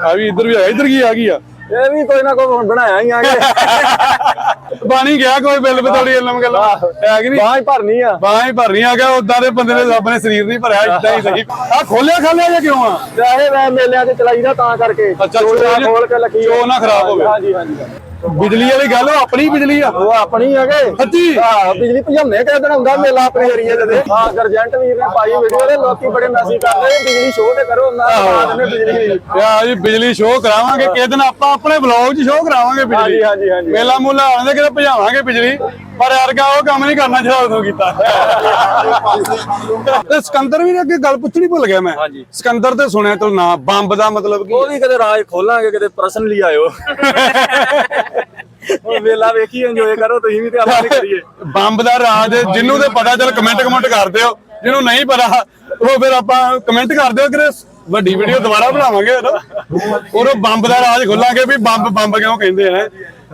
ਆ ਵੀ ਇੱਧਰ ਵੀ ਆ ਇੱਧਰ ਕੀ ਆ ਗਈ ਆ? ਇਹ ਵੀ ਕੋਈ ਨਾ ਕੋਈ ਬਣਾਇਆ ਹੀ ਆਗੇ। ਬਾਣੀ ਗਿਆ ਕੋਈ ਬਿੱਲ ਬਤੌੜੀ ਇਲਮ ਗੱਲ। ਹੈ ਕਿ ਨਹੀਂ? ਬਾਹ ਹੀ ਭਰਨੀ ਆ। ਬਾਹਾਂ ਹੀ ਭਰਨੀ ਆ ਗਿਆ ਉਦਾਂ ਦੇ ਬੰਦੇ ਨੇ ਰੱਬ ਨੇ ਸਰੀਰ ਨਹੀਂ ਭਰਿਆ ਇਦਾਂ ਹੀ ਸਹੀ। ਆ ਖੋਲਿਆ ਖਾਲਿਆ ਜਾਂ ਕਿਉਂ ਆ? ਵੈਸੇ ਮੈਂ ਮੇਲਿਆਂ 'ਚ ਚਲਾਈਦਾ ਤਾਂ ਕਰਕੇ। ਅੱਛਾ, ਖੋਲ ਕੇ ਲੱਗੀ ਚੋਰ ਨਾ ਖਰਾਬ ਹੋਵੇ। ਹਾਂਜੀ ਹਾਂਜੀ। ਬਿਜਲੀ ਵਾਲੀ ਗੱਲ ਉਹ ਆਪਣੀ ਬਿਜਲੀ ਆ। ਉਹ ਆਪਣੀ ਹੈਗੇ ਸੱਚੀ? ਹਾਂ ਬਿਜਲੀ ਭਜਾਉਂਦੇ ਕਿਸ ਦਿਨ ਹੁੰਦਾ ਮੇਲਾ ਆਪਣੇ ਏਰੀਏ ਦੇ ਹਾਂ। ਗਰਜੈਂਟ ਵੀਰ ਨੇ ਪਾਈ ਵੀਡੀਓ ਦੇ ਲੋਕੀ ਬੜੇ ਮੈਸੇਜ ਕਰਦੇ ਬਿਜਲੀ ਸ਼ੋਅ ਤੇ ਕਰੋ ਨਾ ਬਾਅਦ ਨੇ ਬਿਜਲੀ ਯਾ ਜੀ ਬਿਜਲੀ ਸ਼ੋਅ ਕਰਾਵਾਂਗੇ ਕਿਸੇ ਦਿਨ ਆਪਾਂ ਆਪਣੇ ਵਲੌਗ 'ਚ ਸ਼ੋਅ ਕਰਾਵਾਂਗੇ ਬਿਜਲੀ। ਹਾਂਜੀ, ਹਾਂਜੀ, ਹਾਂਜੀ। ਮੇਲਾ ਮੂਲਾ ਆਉਂਦੇ ਕਿਤੇ ਭਜਾਵਾਂਗੇ ਬਿਜਲੀ। ਪਰ ਯਾਰ ਕਾ ਉਹ ਕੰਮ ਨਹੀਂ ਕਰਨਾ ਜਿਹੜਾ ਉਦੋਂ ਕੀਤਾ। ਤੇ ਸਿਕੰਦਰ ਵੀ ਅੱਗੇ ਗੱਲ ਪੁੱਛਣੀ ਭੁੱਲ ਗਿਆ ਮੈਂ। ਸਿਕੰਦਰ ਤੇ ਸੁਣਿਆ ਤੂੰ ਨਾ ਬੰਬ ਦਾ ਮਤਲਬ ਕੀ? ਉਹ ਵੀ ਕਦੇ ਰਾਜ ਖੋਲਾਂਗੇ ਕਿਤੇ ਪਰਸਨਲੀ ਆਇਓ। ਉਹ ਮੇਲਾ ਵੇਖੀ ਇੰਜੋਏ ਕਰੋ ਤੁਸੀਂ ਵੀ ਤੇ ਆਪਾਂ ਵੀ ਕਰੀਏ। ਬੰਬ ਦਾ ਰਾਜ ਜਿਹਨੂੰ ਤੇ ਪਤਾ ਚੱਲ ਕਮੈਂਟ ਕਮੈਂਟ ਕਰ ਦਿਓ। ਜਿਹਨੂੰ ਨਹੀਂ ਪਤਾ ਉਹ ਫਿਰ ਆਪਾਂ ਕਮੈਂਟ ਕਰ ਦਿਓ ਕਿ ਵੱਡੀ ਵੀਡੀਓ ਦੁਬਾਰਾ ਬਣਾਵਾਂਗੇ ਨਾ ਉਹ ਬੰਬ ਦਾ ਰਾਜ ਖੋਲਾਂਗੇ ਵੀ ਬੰਬ ਬੰਬ ਕਿਉਂ ਕਹਿੰਦੇ ਨੇ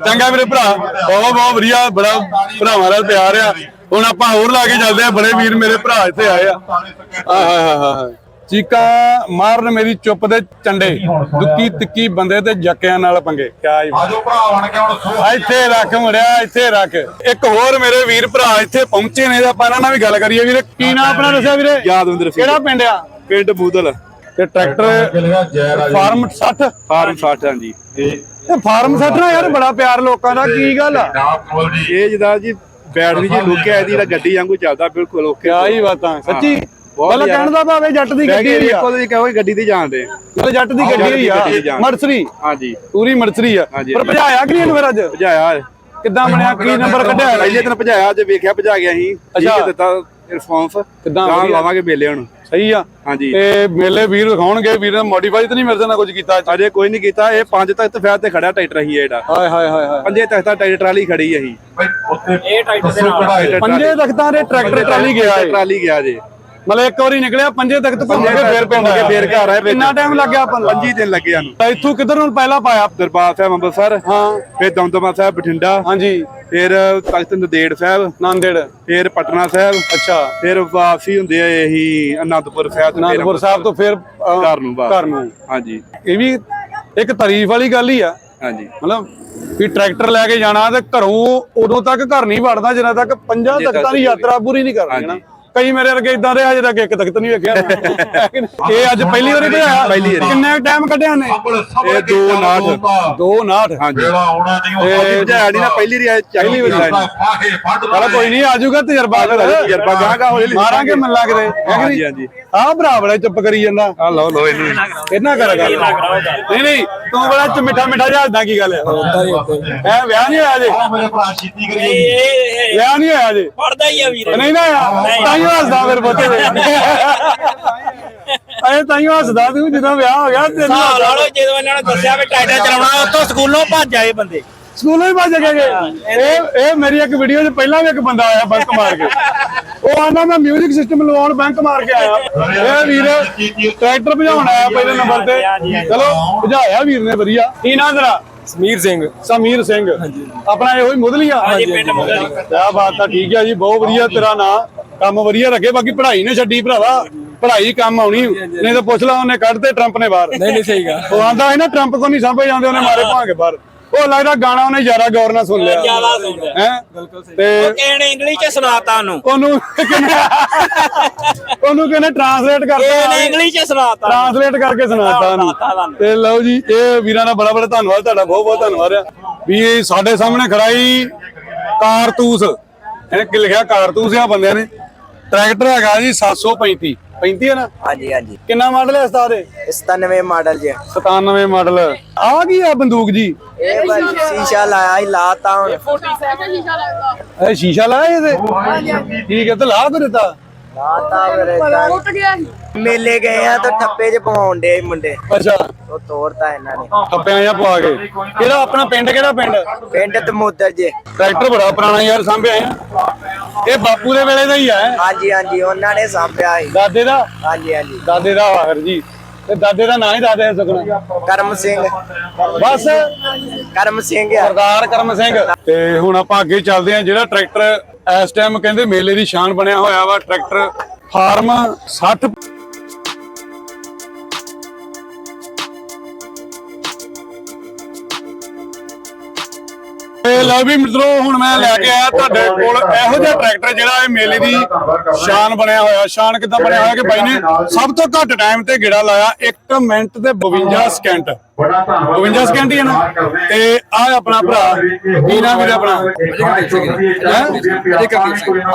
ਚੰਗਾ ਮੇਰੇ ਭਰਾ ਬਹੁਤ ਬਹੁਤ ਵਧੀਆ ਬੜਾ ਭਰਾਵਾਂ ਦਾ ਪਿਆਰ ਆ। ਹੁਣ ਆਪਾਂ ਹੋਰ ਲਾ ਕੇ ਚੱਲਦੇ ਆ ਬੜੇ ਵੀਰ ਮੇਰੇ ਭਰਾ ਇੱਥੇ ਆਏ ਆ। ਆਹਾਹਾਹਾ ਚੀਕਾ ਮਾਰਨ ਮੇਰੀ ਚੁੱਪ ਦੇ ਚੰਡੇ ਦੁੱਕੀ ਤਿੱਕੀ ਬੰਦੇ ਤੇ ਜੱਕਿਆਂ ਨਾਲ ਪੰਗੇ। ਕਿਆ ਜੀ ਆਜੋ ਭਰਾ ਬਣ ਕੇ ਹੁਣ ਸੋ ਇੱਥੇ ਰੱਖ ਮੁੜਿਆ ਇੱਥੇ ਰੱਖ। ਇੱਕ ਹੋਰ ਮੇਰੇ ਵੀਰ ਭਰਾ ਇੱਥੇ ਪਹੁੰਚੇ ਨੇ ਤੇ ਆਪਾਂ ਇਹਨਾਂ ਨਾਲ ਵੀ ਗੱਲ ਕਰੀਏ ਵੀਰੇ। ਕੀ ਨਾਮ ਆਪਣਾ ਦੱਸਿਆ ਵੀਰੇ? ਯਾਦਵਿੰਦਰ ਸਿੰਘ ਕਿਹੜਾ ਪਿੰਡ ਆ? ਪਿੰਡ ਬੂਦਲ। ਤੇ ਟਰੈਕਟਰ ਫਾਰਮ 60 ਫਾਰਮ 60 ਹਾਂਜੀ। ਤੇ ਫਾਰਮ 60 ਨਾ ਯਾਰ ਬੜਾ ਪਿਆਰ ਲੋਕਾਂ ਦਾ ਕੀ ਗੱਲ ਆ? ਇਹ ਜਿਹਦਾ ਜੀ ਬੈਟਰੀ ਜੀ ਲੁਕਿਆ ਇਹਦੀ ਤਾਂ ਗੱਡੀ ਵਾਂਗੂ ਚੱਲਦਾ ਬਿਲਕੁਲ ਓਕੇ ਕਿਆ ਹੀ ਬਾਤਾਂ ਸੱਚੀ ਬਹੁਤ ਪਹਿਲਾਂ। ਕਹਿਣ ਦਾ ਭਾਵੇਂ ਜੱਟ ਦੀ ਗੱਡੀ ਹੋਈ ਆ। ਤੁਸੀਂ ਕਹੋ ਗੱਡੀ ਤੇ ਜਾਣਦੇ ਚਲੋ ਜੱਟ ਦੀ ਗੱਡੀ ਜੱਟ ਹੋਈ ਦੀ ਗੱਡੀ ਆ। ਮਰਸਰੀ। ਹਾਂਜੀ। ਪੂਰੀ ਮਰਸਰੀ ਆ। ਪਰ। ਭਜਾਇਆ ਕਿ ਨਹੀਂ ਇਹਨੂੰ ਫਿਰ ਅੱਜ? ਭਜਾਇਆ ਕਿੱਦਾਂ ਬਣਿਆ ਕੀ ਨੰਬਰ ਕੱਢਿਆ? ਪਹਿਲੇ ਦਿਨ ਭਜਾਇਆ ਜੇ ਵੇਖਿਆ ਭਜਾ ਗਿਆ ਸੀ ਠੀਕ ਅੱਛਾ। ਦਿੱਤਾ ਰਿਸਪੌਂਸ। ਕਿੱਦਾਂ? ਲਾਵਾਂਗੇ ਮੇਲੇ ਹੁਣ। ਸਹੀ ਆ। ਹਾਂਜੀ। ਤੇ ਮੇਲੇ ਵੀਰ ਦਿਖਾਉਣਗੇ ਵੀਰ ਨੇ ਮੋਡੀਫਾਈ ਤਾਂ ਨਹੀਂ ਮੇਰੇ ਨਾਲ ਕੁਝ ਕੀਤਾ। ਅੱਜ ਕੋਈ ਨਹੀਂ ਕੀਤਾ ਇਹ ਪੰਜ ਤੱਕ ਫੈਰ ਤੇ ਖੜਾ ਟਰੈਕਟਰ ਹੀ ਇਹਦਾ। ਹਾਏ ਹਾਏ ਹਾਏ ਹਾਏ। ਪੰਜੇ ਤੱਕ ਤਾਂ ਟਰੈਕਟਰ ਟਰਾਲੀ ਖੜੀ ਹੈ ਹੀ ਇਹ ਟਾਈਟਲ ਦੇ ਨਾਲ ਪੰਜੇ ਤਖਤਾਂ ਦੇ ਟਰੈਕਟਰ ਟਰਾਲੀ ਗਿਆ ਏ ਟਰਾਲੀ ਗਿਆ ਜੇ। ਮਤਲਬ ਇੱਕ ਵਾਰੀ ਨਿਕਲਿਆ ਪੰਜੇ ਤਖਤ ਘੁੰਮ ਕੇ ਫੇਰ ਪਿੰਡ ਘੁੰਮ ਕੇ ਫੇਰ ਘਰ ਆਏ। ਕਿੰਨਾ ਟਾਈਮ ਲੱਗਿਆ ਆਪਾਂ ਨੂੰ? ਪੰਜੀ ਦਿਨ ਲੱਗੇ ਸਾਨੂੰ। ਤਾਂ ਇੱਥੋਂ ਕਿੱਧਰ ਨੂੰ ਪਹਿਲਾਂ ਪਾਇਆ? ਦਰਬਾਰ ਸਾਹਿਬ ਅੰਮ੍ਰਿਤਸਰ ਹਾਂ। ਫਿਰ ਦਮਦਮਾ ਸਾਹਿਬ ਬਠਿੰਡਾ। ਹਾਂਜੀ। ਫਿਰ ਤਖਤ ਨੰਦੇੜ ਸਾਹਿਬ। ਨਾਂਦੇੜ। ਫਿਰ ਪਟਨਾ ਸਾਹਿਬ। ਅੱਛਾ। ਫਿਰ ਵਾਪਸੀ ਹੁੰਦੇ ਆ ਇਹੀ ਅਨੰਦਪੁਰ ਸਾਹਿਬ ਤੇ ਫਿਰ ਅਨੰਦਪੁਰ ਸਾਹਿਬ ਤੋਂ ਫਿਰ ਅਹ, ਘਰ ਨੂੰ ਵਾਪਸ। ਘਰ ਨੂੰ। ਹਾਂਜੀ। ਇਹ ਵੀ ਇੱਕ ਤਾਰੀਫ ਵਾਲੀ ਗੱਲ ਹੀ ਆ। ਹਾਂਜੀ। ਮਤਲਬ ਵੀ ਟਰੈਕਟਰ ਲੈ ਕੇ ਜਾਣਾ ਤੇ ਘਰੋਂ ਉਦੋਂ ਤੱਕ ਘਰ ਨਹੀਂ ਵੜਦਾ ਜਿੰਨਾ ਤੱਕ ਪੰਜਾਂ ਤਖਤਾਂ ਦੀ ਯਾਤਰਾ ਪੂਰੀ ਨਹੀਂ ਕਰਨੀ ਨਾ? ਹਾਂਜੀ। ਕਈ ਮੇਰੇ ਵਰਗੇ ਇਦਾਂ ਦੇ ਆ ਜਿਹੜਾ ਕਿ ਇੱਕ ਤਖਤ ਨਹੀਂ ਵੇਖਿਆ। ਇਹ ਅੱਜ ਪਹਿਲੀ ਵਾਰੀ ਪਹਿਲੀ ਵਾਰੀ। ਕਿੰਨੇ ਟਾਈਮ ਕੱਢਿਆ ਨੇ ਇਹ ਦੋ ਨਾਟ। ਦੋ ਨਾਟ ਹਾਂਜੀ। ਵੇਲਾ ਆਉਣਾ ਨਹੀਂ ਇਹ ਨਹੀਂ ਨਾ ਪਹਿਲੀ ਰੀ ਆਏ ਚਾਹੀਦੀ ਵਾਰੀ ਆਏ। ਫਾਹੇ ਚਲ ਕੋਈ ਨਹੀਂ ਆਜੂਗਾ ਤਜਰਬਾ ਫਿਰ। ਤਜਰਬਾ ਗਾਂ ਗਾਂ ਹੌਲੀ ਹੌਲੀ ਮਾਰਾਂਗੇ ਮੱਲਾ ਕਿਤੇ ਹੈ ਕਿ ਹਾਂਜੀ ਨਹੀਂ ਹਾਂਜੀ। ਆਹ ਭਰਾ ਬੜਾ ਚੁੱਪ ਕਰੀ ਜਾਂਦਾ। ਆ ਲਓ ਲਓ ਇਹਨੂੰ ਇਹਨਾਂ ਕਰ ਗੱਲ। ਨਹੀਂ ਨਹੀਂ ਤੂੰ ਬੜਾ ਚ ਮਿੱਠਾ ਮਿੱਠਾ ਜਹਾਜ਼ਦਾ ਕੀ ਗੱਲ ਹੈ। ਹੈ ਵਿਆਹ ਨਹੀਂ ਹੋਇਆ ਜੇ ਮੇਰੇ ਭਰਾ ਛੀਤੀ ਕਰੀਏ ਇਹ ਵਿਆਹ ਨਹੀਂ ਹੋਇਆ ਜੇ ਪੜਦਾ ਹੀ ਆ ਵੀਰ। ਨਹੀਂ ਨਾ ਤਾਂ ਹੀ ਹੱਸਦਾ ਫਿਰ ਪੁੱਤ ਅਏ ਤਾਂ ਹੀ ਹੱਸਦਾ ਤੂੰ ਜਦੋਂ ਵਿਆਹ ਹੋ ਗਿਆ ਤੈਨੂੰ ਹਿਸਾਬ ਲਾ ਲਓ ਜਦੋਂ ਇਹਨਾਂ ਨੇ ਦੱਸਿਆ ਵੀ ਟਰੈਕਟਰ ਚਲਾਉਣਾ ਉੱਥੋਂ ਸਕੂਲੋਂ ਭੱਜ ਆਏ ਬੰਦੇ। ਸਕੂਲੋਂ ਹੀ ਭੱਜ ਗਏ ਇਹ ਇਹ ਮੇਰੀ ਇੱਕ ਵੀਡੀਓ 'ਚ ਪਹਿਲਾਂ ਵੀ ਇੱਕ ਬੰਦਾ ਆਇਆ ਬੰਕ ਮਾਰ ਕੇ। ਉਹ ਆਂਦਾ ਮੈਂ 뮤직 ਸਿਸਟਮ ਲਵਾਉਣ ਬੈਂਕ ਮਾਰ ਕੇ ਆਇਆ। ਇਹ ਵੀਰ ਟਰੈਕਟਰ ਭਜਾਉਣ ਆਇਆ ਪਹਿਲੇ ਨੰਬਰ ਤੇ। ਚਲੋ ਭਜਾਇਆ ਵੀਰ ਨੇ ਵਧੀਆ। ਕੀ ਨਾਂ ਤੇਰਾ? ਸਮੀਰ ਸਿੰਘ। ਸਮੀਰ ਸਿੰਘ। ਆਪਣਾ ਇਹੋ ਹੀ ਮੁੱਦਲੀਆ ਹਾਂਜੀ ਪਿੰਡ ਮੁਗਲ ਕਿਆ ਬਾਤ ਆ ਠੀਕ ਆ ਜੀ ਬਹੁਤ ਵਧੀਆ ਤੇਰਾ ਨਾਂ। ਕੰਮ ਵਧੀਆ ਰੱਖੇ ਬਾਕੀ ਪੜ੍ਹਾਈ ਨੇ ਛੱਡੀ ਭਰਾਵਾ। ਪੜ੍ਹਾਈ ਕੰਮ ਆਉਣੀ ਨਹੀਂ ਤਾਂ ਪੁੱਛ ਲਾ ਉਹਨੇ ਕੱਢਤੇ ਟਰੰਪ ਨੇ ਬਾਹਰ। ਨਹੀਂ ਨਹੀਂ ਸਹੀ ਗਾ ਉਹ ਆਂਦਾ ਹੈ ਨਾ ਟਰੰਪ ਕੋ ਨਹੀਂ ਸਾਂਭੇ ਜਾਂਦੇ ਉਹਨੇ ਮਾਰੇ ਭਾਂਗੇ ਬਾਹਰ। ਉਹ ਲੱਗਦਾ ਗਾਣਾ ਉਹਨੇ ਜ਼ਿਆਦਾ ਗੌਰ ਨਾਲ ਸੁਣ ਲਿਆ। ਜ਼ਿਆਦਾ ਸੁਣਦਾ ਹੈ? ਤੇ ਇਹਨੇ ਇੰਗਲਿਸ਼ ਚ ਸੁਣਾਤਾ ਉਹਨੂੰ। ਉਹਨੂੰ ਕਹਿੰਦੇ ਉਹਨੂੰ ਕਹਿੰਦੇ ਟਰਾਂਸਲੇਟ ਇਹਨੇ ਕਰਤਾ ਇੰਗਲਿਸ਼ ਚ ਸੁਣਾਤਾ। ਟਰਾਂਸਲੇਟ ਕਰਕੇ ਸੁਣਾਤਾ ਉਹਨੂੰ। ਤੇ ਲਓ ਜੀ ਇਹ ਵੀਰਾਂ ਦਾ ਬੜਾ ਬੜਾ ਧੰਨਵਾਦ ਤੁਹਾਡਾ ਬਹੁਤ ਬਹੁਤ ਧੰਨਵਾਦ ਆ। ਵੀ ਇਹ ਸਾਡੇ ਸਾਹਮਣੇ ਖੜਾਈ ਕਾਰਤੂਸ। ਇਹਨੇ ਕੀ ਲਿਖਿਆ ਕਾਰਤੂਸ ਆ ਬੰਦਿਆਂ ਨੇ। ਟਰੈਕਟਰ ਹੈਗਾ ਜੀ 735 35 ਹੈ ਨਾ? ਹਾਂਜੀ ਹਾਂਜੀ। ਕਿੰਨਾ ਮਾਡਲ ਹੈ ਉਸਤਾਦ ਇਹ? 97 ਮਾਡਲ ਜੇ। 97 ਮਾਡਲ ਆ ਕੀ ਆ ਬੰਦੂਕ ਜੀ? ਇਹ ਬਸ ਸ਼ੀਸ਼ਾ ਲਾਇਆ ਹੀ ਲਾਤਾ ਹੁਣ। ਇਹ ਸ਼ੀਸ਼ਾ ਲਾਇਆ ਇਹਦੇ? ਠੀਕ ਹੈ ਤੇ ਲਾ ਕੇ ਦਿੱਤਾ ਲਾਤਾ ਹੀ। ਮੇਲੇ ਗਏ ਆ ਤਾਂ ਠੱਪੇ 'ਚ ਪਵਾਉਣ ਦੇ ਮੁੰਡੇ। ਅੱਛਾ। ਉਹ ਤੋੜਤਾ ਇਹਨਾਂ ਨੇ। ਥੱਪਿਆਂ ਜਾਂ ਪਵਾ ਕੇ। ਕਿਹੜਾ ਆਪਣਾ ਪਿੰਡ ਕਿਹੜਾ ਪਿੰਡ? ਪਿੰਡ ਤਮੋਦਰ ਜੇ। ਟਰੈਕਟਰ ਬੜਾ ਪੁਰਾਣਾ ਯਾਰ ਸਾਂਭਿਆ ਹੈ ਇਹ ਬਾਪੂ ਦੇ ਵੇਲੇ ਦਾ ਹੀ ਹੈ? ਹਾਂਜੀ ਹਾਂਜੀ ਉਹਨਾਂ ਨੇ ਸਾਂਭਿਆ ਸੀ। ਦਾਦੇ ਦਾ? ਹਾਂਜੀ ਹਾਂਜੀ। ਦਾਦੇ ਦਾ ਆਖਰ ਜੀ। ਤੇ ਦਾਦੇ ਦਾ ਨਾਂ ਹੀ ਦਾਦੇ ਹੈ ਸੁਖਣਾ ਕਰਮ ਸਿੰਘ। ਬਸ। ਕਰਮ ਸਿੰਘ ਆ। ਸਰਦਾਰ ਕਰਮ ਸਿੰਘ। ਤੇ ਹੁਣ ਆਪਾਂ ਅੱਗੇ ਚੱਲਦੇ ਹਾਂ ਜਿਹੜਾ ਟਰੈਕਟਰ ਇਸ ਟਾਈਮ ਕਹਿੰਦੇ ਮੇਲੇ ਦੀ ਸ਼ਾਨ ਬਣਿਆ ਹੋਇਆ ਵਾ ਟਰੈਕਟਰ ਫਾਰਮ 60 ਲਓ ਵੀ ਮਿੱਤਰੋ, ਹੁਣ ਮੈਂ ਲੈ ਕੇ ਆਇਆ ਤੁਹਾਡੇ ਕੋਲ ਇਹੋ ਜਿਹਾ ਟਰੈਕਟਰ ਜਿਹੜਾ ਇਹ ਮੇਲੇ ਦੀ ਸ਼ਾਨ ਬਣਿਆ ਹੋਇਆ। ਸ਼ਾਨ ਕਿੱਦਾਂ ਬਣਿਆ ਹੋਇਆ ਕਿ ਬਾਈ ਨੇ ਸਭ ਤੋਂ ਘੱਟ ਟਾਈਮ ਤੇ ਗੇੜਾ ਲਾਇਆ 1 ਮਿੰਟ ਤੇ 52 ਸਕਿੰਟ ਬੜਾ ਧੰਨਵਾਦ 52 ਸਕਿੰਟ ਹੀ ਹੈ ਨਾ? ਤੇ ਆ ਆਪਣਾ ਭਰਾ ਕੀ ਨਾਮ ਵੀਰੇ ਆਪਣਾ।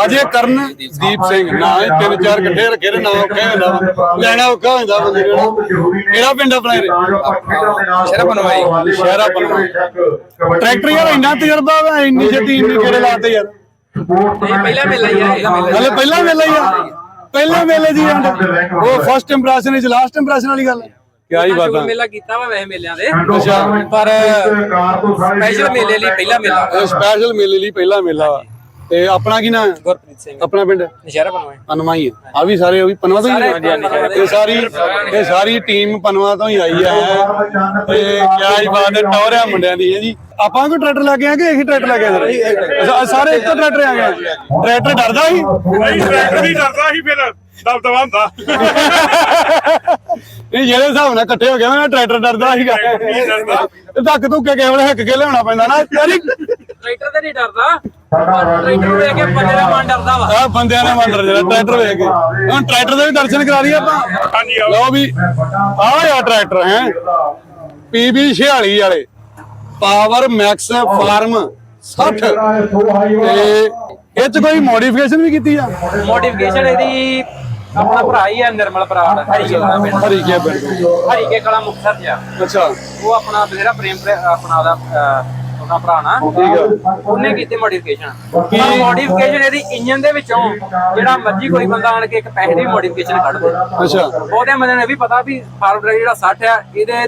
ਅਜੇ ਕਰਨ ਦੀਪ ਸਿੰਘ ਨਾ ਇਹ ਤਿੰਨ ਚਾਰ ਇਕੱਠੇ ਰੱਖੇ ਨੇ ਨਾ ਔਖਾ ਹੁੰਦਾ। ਵਾ। ਲੈਣਾ ਔਖਾ ਹੁੰਦਾ ਬੰਦੇ ਨੂੰ। ਕਿਹੜਾ ਪਿੰਡ ਆਪਣਾ ਇਹ? ਸ਼ਹਿਰਾ ਬਣਵਾਈ। ਸ਼ਹਿਰਾ ਬਣਵਾਈ। ਟਰੈਕਟਰ ਯਾਰ ਇੰਨਾ ਤਜਰਬਾ ਵਾ ਇੰਨੀ ਛੇਤੀ ਇੰਨੇ ਕਿਹੜੇ ਲਾਤੇ ਯਾਰ। ਪਹਿਲਾ ਮੇਲਾ ਹੀ ਹੈ ਹਲੇ ਪਹਿਲਾ ਵੇਲਾ ਹੀ ਆ। ਪਹਿਲਾ ਵੇਲੇ ਦੀ ਉਹ first impression is last impression ਵਾਲੀ ਗੱਲ। ਹੈ ਕਿਆ ਹੀ ਬਾਤ। ਆ ਮੇਲਾ ਕੀਤਾ ਵਾ ਵੈਸੇ ਮੇਲਿਆਂ ਦੇ। ਅੱਛਾ ਪਰ ਸਪੈਸ਼ਲ ਮੇਲੇ ਲਈ ਪਹਿਲਾ ਮੇਲਾ। ਸਪੈਸ਼ਲ ਮੇਲੇ ਲਈ ਪਹਿਲਾ ਮੇਲਾ। ਵਾ ਤੇ ਆਪਣਾ ਕੀ ਨਾਮ ਗੁਰਪ੍ਰੀਤ ਸਿੰਘ। ਆਪਣਾ ਪਿੰਡ? ਨਸ਼ਹਿਰਾ ਬਣਵਾਏ ਪਨਵਾ ਹੀ ਆ ਵੀ ਸਾਰੇ ਉਹ ਵੀ ਪਨਵਾ ਤੋਂ ਹੀ ਸਾਰੇ ਨੇ? ਹਾਂਜੀ, ਹਾਂਜੀ। ਇਹ ਸਾਰੀ ਇਹ ਸਾਰੀ ਟੀਮ ਪਨਵਾ ਤੋਂ ਹੀ ਆਈ ਹੈ। ਤੇ ਕਿਆ ਹੀ ਬਾਤ ਹੈ ਟੌਰਿਆ ਮੁੰਡਿਆਂ ਦੀ ਹੈ ਜੀ। ਆਪਾਂ ਕੋਈ ਟਰੈਕਟਰ ਲੈ ਕੇ ਆਏ ਕਿ ਇਹੀ ਟਰੈਕਟਰ ਲੈ ਕੇ ਆਏ ਸਾਰੇ? ਅੱਛਾ, ਸਾਰੇ ਇੱਕੋ ਟਰੈਕਟਰ ਆ ਗਏ। ਟਰੈਕਟਰ ਡਰਦਾ ਸੀ ਨਹੀਂ ਟਰੈਕਟਰ ਵੀ ਡਰਦਾ ਸੀ ਫਿਰ। ਦਬਦਬਾ ਹੁੰਦਾ ਇਹ ਜਿਹੜੇ ਹਿਸਾਬ ਨਾਲ ਇਕੱਠੇ ਹੋ ਗਏ ਮੈਂ ਟਰੈਕਟਰ ਡਰਦਾ ਸੀਗਾ। ਤੇ ਧੱਕ ਧੁੱਕੇ ਕੇ ਵੇਲੇ ਹਿੱਕ ਕੇ ਲਿਆਉਣਾ ਪੈਂਦਾ ਨਾ। ਯਾਰੀ ਟਰੈਕਟਰ ਤੇ ਨਹੀਂ ਡਰਦਾ। ਟਰੈਕਟਰ ਨੂੰ ਵੇਖ ਕੇ ਬੰਦੇ ਦਾ ਮਨ ਡਰਦਾ ਵਾ। ਆ ਬੰਦਿਆਂ ਨੇ ਮੰਦਰ ਜਿਹੜਾ ਟਰੈਕਟਰ ਵੇਖ ਕੇ। ਹੁਣ ਟਰੈਕਟਰ ਦੇ ਵੀ ਦਰਸ਼ਨ ਕਰਾ ਲਈਏ ਆਪਾਂ। ਹਾਂਜੀ ਆਓ। ਲਓ ਵੀ ਆਹ ਆ ਟਰੈਕਟਰ ਹੈ। ਪੀਬੀ 46 ਵਾਲੇ। ਪਾਵਰ ਮੈਕਸ ਫਾਰਮ 60 ਤੇ ਇਹ ਚ ਕੋਈ ਮੋਡੀਫਿਕੇਸ਼ਨ ਵੀ ਕੀਤੀ ਆ? ਮੋਡੀਫਿਕੇਸ਼ਨ ਇਹਦੀ ਆਪਣਾ ਭਰਾ ਹੀ ਹੈ ਨਿਰਮਲ ਬਰਾੜ ਹਰੀਕੇ ਕਲਾ ਪਿੰਡ। ਹਰੀਕੇ ਕਲਾ ਮੁਕਤਸਰ ਆ। ਅੱਛਾ। ਉਹ ਆਪਣਾ ਬਥੇਰਾ ਪ੍ਰੇਮ ਪ੍ਰੇ- ਆਪਣਾ ਉਹਦਾ ਅਹ, ਉਹਦਾ ਭਰਾ ਨਾ। ਠੀਕ ਆ। ਉਹਨੇ ਕੀਤੀ ਮੋਡੀਫਿਕੇਸ਼ਨ ਮੋਡੀਫਿਕੇਸ਼ਨ ਇਹਦੀ ਇੰਜਨ ਦੇ ਵਿੱਚੋਂ ਜਿਹੜਾ ਮਰਜ਼ੀ ਕੋਈ ਬੰਦਾ ਆਣ ਕੇ ਇੱਕ ਪੈਸੇ ਦੀ ਮੋਡੀਫਿਕੇਸ਼ਨ ਕੱਢ ਦੇ। ਅੱਛਾ। ਉਹਦੇ ਬੰਦੇ ਨੂੰ ਇਹ ਵੀ ਪਤਾ ਵੀ ਫਾਰਮ ਡਰਾਈਵ ਜਿਹੜਾ 60 ਆ ਇਹਦੇ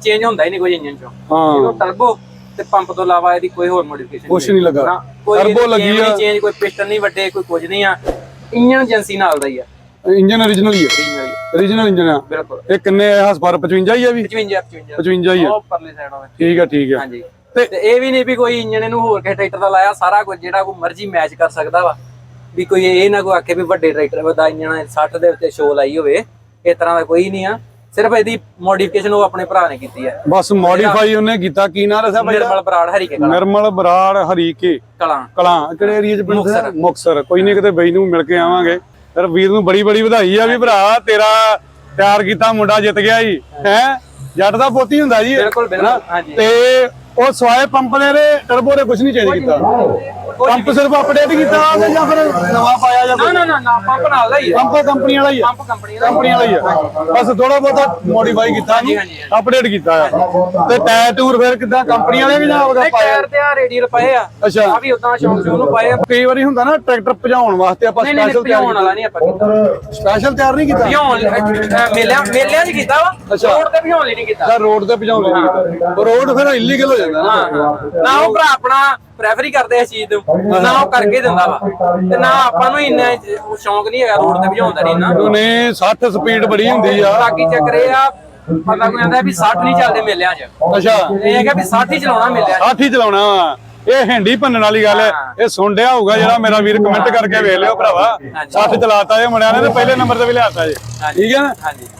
ਚੇਂਜ ਹੁੰਦਾ ਹੀ ਨਹੀਂ ਕੋਈ ਇੰਜਨ ਚੋਂ। ਹਾਂ। ਇਹਨੂੰ ਟਰਬੋ ਤੇ ਪੰਪ ਤੋਂ ਇਲਾਵਾ ਇਹਦੀ ਕੋਈ ਹੋਰ ਮੋਡੀਫਿਕੇਸ਼ਨ ਕੁਛ ਨਹੀਂ ਲੱਗਾ। Turbo ਲੱਗੀ ਆ। ਚੇਂਜ ਕੋਈ ਪਿਸਟਨ ਨਹੀਂ ਵੱਡੇ ਕੋਈ ਕੁਝ ਨਹੀਂ ਆ। ਇੰਜਨ ਏਜੰਸੀ ਨਾਲ ਦਾ ਹੀ ਆ। ਇੰਜਨ origignal ਹੀ ਹੈ original ਹੀ। origignal ਇੰਜਨ ਆ। ਬਿਲਕੁਲ। ਇਹ ਕਿੰਨੇ ਹਸ ਪਰ 55 ਹੀ ਆ ਵੀ? 55 55 55 ਹੀ ਆ। ਉਹ ਪਰਲੇ ਸਾਈਡ ਹੋਵੇ ਠੀਕ ਆ ਠੀਕ ਆ। ਹਾਂਜੀ। ਤੇ ਇਹ ਵੀ ਨਹੀਂ ਵੀ ਕੋਈ ਇੰਜਨ ਇਹਨੂੰ ਹੋਰ ਕਿਸੇ ਟਰੈਕਟਰ ਦਾ ਲਾਇਆ ਸਾਰਾ ਕੁਝ ਜਿਹੜਾ ਕੋਈ ਮਰਜ਼ੀ ਮੈਚ ਕਰ ਸਕਦਾ ਵਾ। ਵੀ ਕੋਈ ਇਹ ਨਾ ਕੋਈ ਆਖੇ ਵੀ ਵੱਡੇ ਟਰੈਕਟਰ ਦਾ ਇੰਜਨ 60 ਦੇ ਉੱਤੇ ਸ਼ੋ ਲਾਈ ਹੋਵੇ। ਇਸ ਤਰ੍ਹਾਂ ਦਾ ਕੋਈ ਨਹੀਂ ਆ। ਸਿਰਫ ਇਹਦੀ ਮੋਡੀਫਿਕੇਸ਼ਨ ਉਹ ਆਪਣੇ ਭਰਾ ਨੇ ਕੀਤੀ ਹੈ। ਬਸ ਮੋਡੀਫਾਈ ਉਹਨੇ ਕੀਤਾ। ਕੀ ਨਾਂ ਰਸਿਆ ਭਾਈ ਨਿਰਮਲ ਬਰਾੜ ਹਰੀ ਕੇ ਕਲਾ। ਨਿਰਮਲ ਬਰਾੜ ਹਰੀਕੇ ਕਲਾਂ। ਕਲਾਂ। ਕਿਹੜੇ ਏਰੀਆ ਚ ਪਿੰਡ ਮੁਕਤਸਰ। ਮੁਕਸਰ ਕੋਈ ਨਹੀਂ ਕਿਤੇ ਬਈ ਨੂੰ ਮਿਲ ਕੇ ਆਵਾਂਗੇ। ਫਿਰ ਵੀਰ ਨੂੰ ਬੜੀ ਬੜੀ ਵਧਾਈ ਆ ਵੀ ਭਰਾ ਤੇਰਾ ਤਿਆਰ ਕੀਤਾ ਮੁੰਡਾ ਜਿੱਤ ਗਿਆ ਜੀ। ਹੈ? ਜੱਟ ਦਾ ਪੋਤੀ ਹੁੰਦਾ ਜੀ। ਬਿਲਕੁਲ, ਬਿਲਕੁਲ। ਤੇ ਉਹ ਸਵਾਏ ਪੰਪ ਦੇ ਨੇ ਟਰਬੋ ਦੇ ਕੁਝ ਨਹੀਂ ਚੇਂਜ ਕੀਤਾ। ਪੰਪ ਸਿਰਫ ਅਪਡੇਟ ਕੀਤਾ ਤੇ ਜਾਂ ਫਿਰ ਨਵਾਂ ਪਾਇਆ ਜਾਂ ਨਾ ਨਾ ਨਾ ਨਾ ਪੰਪ ਨਾਲ ਦਾ ਹੀ ਹੈ ਪੰਪ ਕੰਪਨੀ ਵਾਲਾ ਹੀ ਆ। ਪੰਪ ਕੰਪਨੀ ਦਾ ਕੰਪਨੀ ਵਾਲਾ ਹੀ ਆ। ਬਸ ਥੋੜਾ ਬਹੁਤਾ ਮੋਡੀਫਾਈ ਕੀਤਾ ਜੀ। ਅਪਡੇਟ ਕੀਤਾ ਆ। ਤੇ ਟਾਇਰ ਟੂਰ ਫਿਰ ਕਿੱਦਾਂ? ਕੰਪਨੀ ਵਾਲੇ ਕਿ ਜਾਂ ਉਹਦਾ ਨਹੀਂ ਪਾਇਆ? ਟਾਇਰ ਤੇ ਆ ਰੇਡੀਅਲ ਪਏ ਆ। ਅੱਛਾ। ਆ ਵੀ ਉਦਾਂ ਸ਼ੌਂਕ ਸ਼ੌਂਕ ਨੂੰ ਪਏ ਆ। ਕਈ ਵਾਰੀ ਹੁੰਦਾ ਨਾ ਟਰੈਕਟਰ ਭਜਾਉਣ ਵਾਸਤੇ ਆਪਾਂ ਨਹੀਂ ਨਹੀਂ ਸਪੈਸ਼ਲ ਭਜਾਉਣ ਵਾਲਾ ਨਹੀਂ ਆਪਾਂ ਸਪੈਸ਼ਲ ਤਿਆਰ ਨਹੀਂ ਕੀਤਾ? ਭਜਾਉਣ ਮੇਲਿਆਂ ਮੇਲਿਆਂ 'ਚ ਕੀਤਾ ਵਾ। ਰੋਡ ਤੇ ਭਜਾਉਣ ਲਈ ਨਹੀਂ ਕੀਤਾ। ਰੋਡ ਤੇ ਭਜਾਉਣ ਲਈ ਨਹੀਂ ਕੀਤਾ। ਰੋਡ ਫਿਰ ਇਲੀਗਲ ਹੋ ਜਾਂਦਾ ਨਾ ਉਹ ਭਰਾ ਆਪਣਾ ਪ੍ਰੈਫਰ ਹੀ ਕਰਦੇ ਇਸ ਚੀਜ਼ ਨੂੰ। ਨਾ ਉਹ ਕਰਕੇ ਦਿੰਦਾ ਵਾ। ਤੇ ਨਾ ਆਪਾਂ ਨੂੰ ਇੰਨਾ ਸ਼ੌਂਕ ਨਹੀਂ ਹੈਗਾ ਰੋਡ ਤੇ ਭਜਾਉਣ ਦਾ ਨਹੀਂ ਨਾ ਉਹਨੇ 60 ਸਪੀਡ ਬੜੀ ਹੁੰਦੀ ਆ। ਬਾਕੀ ਚੱਕਰ ਇਹ ਆ ਪਤਾ ਕੋਈ ਆਂਦਾ ਵੀ 60 ਨਹੀਂ ਚੱਲਦੇ ਮੇਲਿਆਂ 'ਚ। ਅੱਛਾ। ਇਹ ਹੈਗਾ ਵੀ 60 ਹੀ ਚਲਾਉਣਾ ਮੇਲਿਆਂ 'ਚ। 60 ਹੀ ਚਲਾਉਣਾ। ਇਹ ਹੈਂਡੀ ਭੰਨਣ ਵਾਲੀ ਗੱਲ ਹੈ। ਇਹ ਸੁਣ ਡਿਆ ਹੋਊਗਾ ਜਿਹੜਾ ਮੇਰਾ ਵੀਰ ਕਮੈਂਟ ਕਰਕੇ ਵੇਖ ਲਿਓ ਭਰਾਵਾ। 60 ਚਲਾਤਾ ਇਹ ਮੁੰਡਿਆਂ ਨੇ ਤੇ ਪਹਿਲੇ ਨੰਬਰ ਤੇ ਵੀ ਲਿਆਤਾ ਜੀ। ਠੀਕ ਹੈ ਨਾ?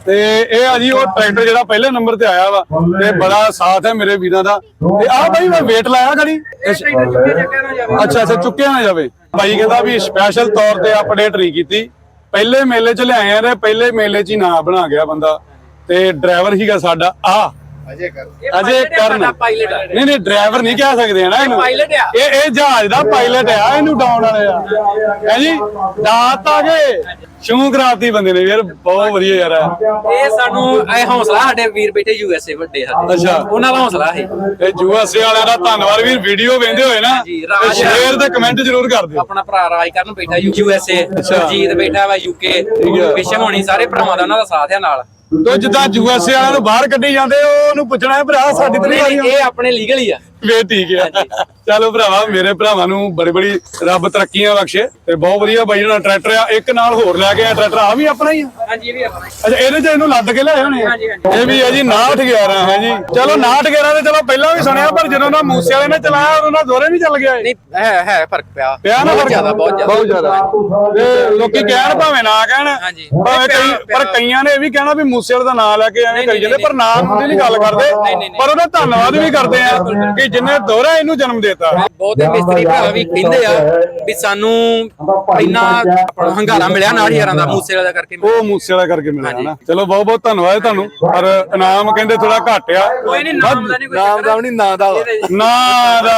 ਤੇ ਇਹ ਆ ਜੀ ਉਹ ਟਰੈਕਟਰ ਜਿਹੜਾ ਪਹਿਲੇ ਨੰਬਰ ਤੇ ਆਇਆ ਵਾ ਤੇ ਬੜਾ ਸਾਥ ਹੈ ਮੇਰੇ ਵੀਰਾਂ ਦਾ। ਤੇ ਆਹ ਬਾਈ ਮੈਂ ਵੇਟ ਲਾਇਆ ਗੜੀ? ਅੱਛਾ ਅੱਛਾ ਚੁੱਕਿਆ ਨਾ ਜਾਵੇ। ਬਾਈ ਕਹਿੰਦਾ ਵੀ ਸਪੈਸ਼ਲ ਤੌਰ ਤੇ ਅਪਡੇਟ ਨਹੀਂ ਕੀਤੀ। ਪਹਿਲੇ ਮੇਲੇ ਚ ਲਿਆਏ ਆ ਤੇ ਪਹਿਲੇ ਮੇਲੇ ਚ ਹੀ ਨਾਂ ਬਣਾ ਗਿਆ ਬੰਦਾ। ਤੇ ਡਰਾਈਵਰ ਸੀਗਾ ਸਾਡਾ। ਆ ਅਜੇ ਕਰਨ ਪਾਇਲਟ ਆ ਨਹੀਂ ਨਹੀਂ ਡਰਾਈਵਰ ਨਹੀਂ ਕਹਿ ਸਕਦੇ ਹਨਾ ਇਹਨੂੰ। ਪਾਇਲਟ ਆ। ਇਹ ਇਹ ਜਹਾਜ਼ ਦਾ ਪਾਇਲਟ ਆ ਇਹਨੂੰ ਡਾਉਣ ਵਾਲੇ ਆ। ਹੈ ਜੀ? ਦਾਤ ਆ ਗਏ। ਸ਼ੂ ਕਰਾਤੀ ਬੰਦੇ ਨੇ ਯਾਰ ਬਹੁਤ ਵਧੀਆ ਯਾਰ ਇਹ ਸਾਨੂੰ ਇਹ ਹੌਸਲਾ ਸਾਡੇ ਵੀਰ ਬੈਠੇ ਯੂ ਐਸ ਏ ਵੱਡੇ ਸਾਡੇ ਅੱਛਾ। ਉਹਨਾਂ ਦਾ ਹੌਸਲਾ ਹੈ ਇਹ ਯੂਐਸਏ ਵਾਲਿਆਂ ਦਾ ਧੰਨਵਾਦ ਵੀਰ ਵੀਡੀਓ ਵੇਂਦੇ ਹੋਏ ਨਾ ਸ਼ੇਅਰ ਤੇ ਕਮੈਂਟ ਜ਼ਰੂਰ ਕਰ ਦਿਓ। ਆਪਣਾ ਭਰਾ ਰਾਜ ਕਰਨ ਬੈਠਾ ਯੂ ਐਸ ਏ। ਸਰਜੀਤ ਬੈਠਾ ਵਾ ਯੂਕੇ। ਵਿਸ਼ਮ ਹੋਣੀ ਸਾਰੇ ਭਰਾਵਾਂ ਦਾ ਉਹਨਾਂ ਦਾ ਸਾਥ ਆ ਨਾਲ। ਤੋ ਜਿੱਦਾਂ ਯੂਐਸਏ ਵਾਲਿਆਂ ਨੂੰ ਬਾਹਰ ਕੱਢੀ ਜਾਂਦੇ ਉਹ ਉਹਨੂੰ ਪੁੱਛਣਾ ਹੈ ਭਰਾ ਸਾਡੀ ਤੇ ਨਹੀਂ ਇਹ ਆਪਣੇ ਲੀਗਲ ਹੀ ਆ। ਵੇ ਠੀਕ ਆ ਚਲੋ ਭਰਾਵਾ ਮੇਰੇ ਭਰਾਵਾਂ ਨੂੰ ਬੜੀ ਬੜੀ ਰੱਬ ਤਰੱਕੀਆਂ ਬਖਸ਼ੇ ਤੇ ਬਹੁਤ ਵਧੀਆ ਬਾਈ ਜਿਹੜਾ ਟਰੈਕਟਰ ਆ ਇੱਕ ਨਾਲ ਹੋਰ ਲੈ ਕੇ ਆ ਟਰੈਕਟਰ ਆ ਵੀ ਆਪਣਾ ਹੀ ਆ ਹਾਂਜੀ ਇਹ ਵੀ ਆਪਣਾ ਹੀ। ਅੱਛਾ ਇਹਦੇ ਚ ਇਹਨੂੰ ਲੱਦ ਕੇ ਲਿਆਏ ਹੋਣੇ ਆ? ਹਾਂਜੀ, ਹਾਂਜੀ। ਇਹ ਵੀ ਹੈ ਜੀ 911 ਹੈ ਜੀ ਚਲੋ 911 ਤੇ ਚਲੋ ਪਹਿਲਾਂ ਵੀ ਸੁਣਿਆ ਪਰ ਜਦੋਂ ਨਾ ਮੂਸੇ ਵਾਲੇ ਨੇ ਚਲਾਇਆ ਉਦੋਂ ਨਾ ਦੋਰੇ ਨਹੀਂ ਚੱਲ ਗਿਆ ਇਹ। ਨਹੀਂ ਹੈ ਹੈ ਫ਼ਰਕ ਪਿਆ ਪਿਆ ਨਾ ਬਹੁਤ ਫ਼ਰਕ? ਜ਼ਿਆਦਾ ਬਹੁਤ ਜ਼ਿਆਦਾ ਬਹੁਤ ਜ਼ਿਆਦਾ ਤੇ ਲੋਕੀ ਕਹਿਣ ਭਾਵੇਂ ਨਾ ਕਹਿਣ ਹਾਂਜੀ। ਭਾਵੇਂ ਕਈ ਪਰ। ਕਈਆਂ ਨੇ ਇਹ ਵੀ ਕਹਿਣਾ ਵੀ ਮੂਸੇ ਵਾਲੇ ਦਾ ਨਾਂ ਲੈ ਕੇ ਐਵੇਂ ਨਹੀਂ, ਕਰੀ ਜਾਂਦੇ ਨਹੀਂ, ਪਰ ਨਾਮ ਦੀ ਨਹੀਂ ਗੱਲ ਕਰਦੇ ਨਹੀਂ, ਨਹੀਂ, ਨਹੀਂ। ਪਰ ਉਹਦਾ ਧੰਨਵਾਦ ਵੀ ਕਰਦੇ ਆ ਕਿ ਜਿੰਨੇ ਦੋਹਰਾ ਇਹਨੂੰ ਜਨਮ ਦਿੱਤਾ। ਬਹੁਤੇ ਮਿਸਤਰੀ ਭਰਾ ਵੀ ਕਹਿੰਦੇ ਆ ਵੀ ਸਾਨੂੰ ਇੰਨਾ ਆਪਣਾ ਹੰਗਾਰਾ ਮਿਲਿਆ ਨਾਲ ਯਾਰਾਂ ਦਾ ਮੂਸੇ ਵਾਲਾ ਕਰਕੇ ਉਹ ਮੂਸੇ ਵਾਲਾ ਕਰਕੇ ਮਿਲਿਆ ਹਨਾ। ਚਲੋ ਬਹੁਤ ਬਹੁਤ ਧੰਨਵਾਦ ਤੁਹਾਨੂੰ। ਪਰ ਇਨਾਮ ਕਹਿੰਦੇ ਥੋੜਾ ਘੱਟ ਆ। ਕੋਈ ਨਹੀਂ ਨਾਮ ਦਾ ਨਹੀਂ ਕੋਈ ਨਾਮ ਦਾ ਨਹੀਂ ਨਾਂ ਦਾ। ਨਾ ਦਾ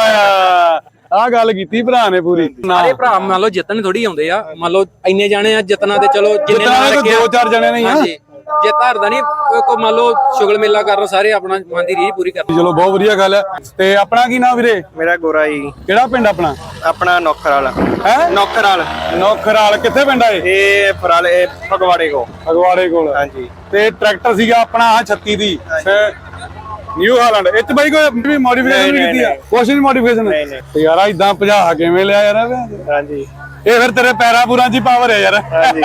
ਆ। ਗੱਲ ਕੀਤੀ ਭਰਾ ਨੇ ਪੂਰੀ। ਨਾ ਸਾਰੇ ਭਰਾ ਮੰਨ ਲਓ ਜਿੱਤਣ ਥੋੜੀ ਆਉਂਦੇ ਆ। ਮੰਨ ਲਓ ਇੰਨੇ ਜਾਣੇ ਆ ਜਿੱਤਣਾ ਤੇ ਚਲੋ ਜਿੰਨੇ ਨਾਲ ਦੋ ਚਾਰ ਜਣੇ ਨਹੀਂ ਆ। ਜਿੱਤ ਹਾਰਦਾ ਨਹੀਂ ਕੋ ਮੰਨ ਲਓ ਸ਼ੁਗਲ ਮੇਲਾ ਕਰਨ ਸਾਰੇ ਆਪਣਾ ਮਨ ਦੀ ਰੀਝ ਪੂਰੀ ਕਰਨ ਚਲੋ ਬਹੁਤ ਵਧੀਆ ਗੱਲ ਹੈ। ਤੇ ਆਪਣਾ ਕੀ ਨਾਮ ਵੀਰੇ? ਮੇਰਾ ਗੋਰਾ ਜੀ। ਕਿਹੜਾ ਪਿੰਡ ਆਪਣਾ? ਆਪਣਾ ਨੌਕਰ ਵਾਲਾ ਹੈ? ਨੌਕਰ ਵਾਲਾ ਨੌਖਰਾਲ ਕਿੱਥੇ ਪਿੰਡ ਆਏ ਇਹ? ਫਰਾਲੇ ਫਗਵਾੜੇ ਕੋ ਫਗਵਾੜੇ ਕੋਲ। ਹਾਂਜੀ। ਤੇ ਟਰੈਕਟਰ ਸੀਗਾ ਆਪਣਾ ਆ 36 ਦੀ। ਨਿਊ ਹਾਲੈਂਡ ਇਹ ਬਾਈ ਕੋਈ ਵੀ ਮੋਡੀਫਿਕੇਸ਼ਨ ਵੀ ਨਹੀਂ, ਕੀਤੀ ਆ? ਨਹੀਂ। ਕੁਛ ਨਹੀਂ ਮੋਡੀਫਿਕੇਸ਼ਨ ਨਹੀਂ, ਨਹੀਂ। ਤੇ ਯਾਰ ਇਦਾਂ ਭਜਾ ਕਿਵੇਂ ਲਿਆ ਯਾਰ ਇਹ? ਹਾਂਜੀ। ਇਹ ਫਿਰ ਤੇਰੇ ਪੈਰਾਂ ਪੂਰਾਂ 'ਚ ਪਾਵਰ ਹੈ ਯਾਰ। ਹਾਂਜੀ।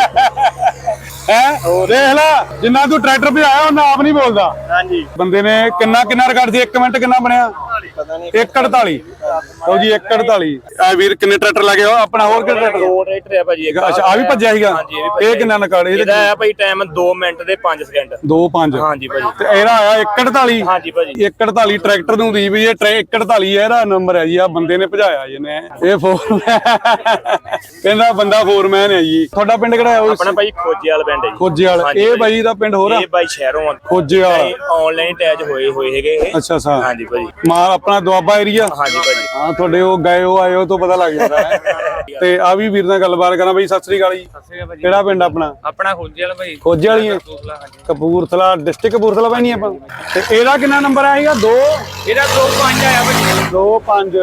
ਹੈ? ਦੇਖ ਲੈ ਜਿੰਨਾ ਤੂੰ ਟਰੈਕਟਰ ਭਜਾਇਆ ਉਹਨਾਂ ਆਪ ਨਹੀਂ ਬੋਲਦਾ। ਹਾਂਜੀ। ਬੰਦੇ ਨੇ ਕਿੰਨਾ ਕਿੰਨਾ ਰਿਕਾਰਡ ਸੀ? 1 ਮਿੰਟ ਕਿੰਨਾ ਬਣਿਆ? ਪਤਾ ਨਹੀਂ 148 ਲਓ ਜੀ 148 ਆ ਵੀਰ ਕਿੰਨੇ ਟਰੈਕਟਰ ਲੱਗੇ ਹੋ? ਆਪਣਾ ਹੋਰ ਕਿਹੜਾ ਟਰੈਕਟਰ? ਦੋ ਟਰੈਕਟਰ ਹੈ ਭਾਜੀ ਇੱਕ ਅੱਛਾ ਆ ਵੀ ਭੱਜਿਆ ਸੀਗਾ? ਇਹ ਕਿੰਨਾ ਰਿਕਾਰਡ ਇਹਦਾ ਹੈ ਭਾਈ ਟਾਈਮ 2 ਮਿੰਟ ਦੇ 5 ਸਕਿੰਟ 2 5 ਹਾਂਜੀ ਭਾਜੀ। ਤੇ ਇਹਦਾ ਆਇਆ 148 ਹਾਂਜੀ ਭਾਜੀ। 148 ਟਰੈਕਟਰ ਨੂੰ ਦੀ ਵੀ ਇਹ ਟਰੈ- 148 ਹੈ ਇਹਦਾ ਨੰਬਰ ਹੈ ਜੀ ਆ ਬੰਦੇ ਨੇ ਭਜਾਇਆ ਜੀ ਨੇ ਇਹ ਫੋਰ ਕਹਿੰਦਾ ਬੰਦਾ ਫੋਰਮੈਨ ਹੈ ਜੀ। ਤੁਹਾਡਾ ਪਿੰਡ ਕਿਹੜਾ ਹੈ? ਆਪਣਾ ਭਾਈ ਖੋਜੇ ਵਾਲਾ ਪਿੰਡ ਹੈ ਜੀ। ਖੋਜੇ ਵਾਲਾ। ਹਾਂਜੀ ਇਹ ਭਾਈ। ਬਾਈ ਦਾ ਪਿੰਡ ਹੋਰ ਆ? ਇਹ ਭਾਈ ਸ਼ਹਿਰੋਂ ਆ। ਖੋਜੇ ਵਾਲਾ। ਆਨਲਾਈਨ ਅਟੈਚ ਹੋਏ ਹੋਏ ਹੈਗੇ ਇਹ। ਅੱਛਾ ਅੱਛਾ। ਹਾਂਜੀ ਭਾਜੀ। ਮਾਰ ਆਪਣਾ ਦੁਆਬਾ ਏਰੀਆ ਹਾਂਜੀ ਭਾਜੀ। ਹਾਂ ਤੁਹਾਡੇ ਉਹ ਗਏ ਹੋ ਆਏ ਹੋ ਤੋਂ ਪਤਾ ਲੱਗ ਜਾਂਦਾ ਹੈ। ਤੇ ਆ ਵੀ ਵੀਰ ਨਾਲ ਗੱਲਬਾਤ ਕਰਾਂ ਬਈ ਸਤਿ ਸ੍ਰੀ ਅਕਾਲ ਜੀ। ਕਿਹੜਾ ਪਿੰਡ ਆਪਣਾ? ਆਪਣਾ ਖੋਜੇ ਵਾਲਾ ਭਾਈ ਖੋਜੇ ਵਾਲੀ ਹੈ? ਕਪੂਰਥਲਾ ਡਿਸਟ੍ਰਿਕਟ ਕਪੂਰਥਲਾ ਪੈਣੀ ਆਪਾਂ? ਤੇ ਇਹਦਾ ਕਿੰਨਾ ਨੰਬਰ ਆਏਗਾ 2 ਇਹਦਾ 2 5 ਆਇਆ ਭਾਈ 2 5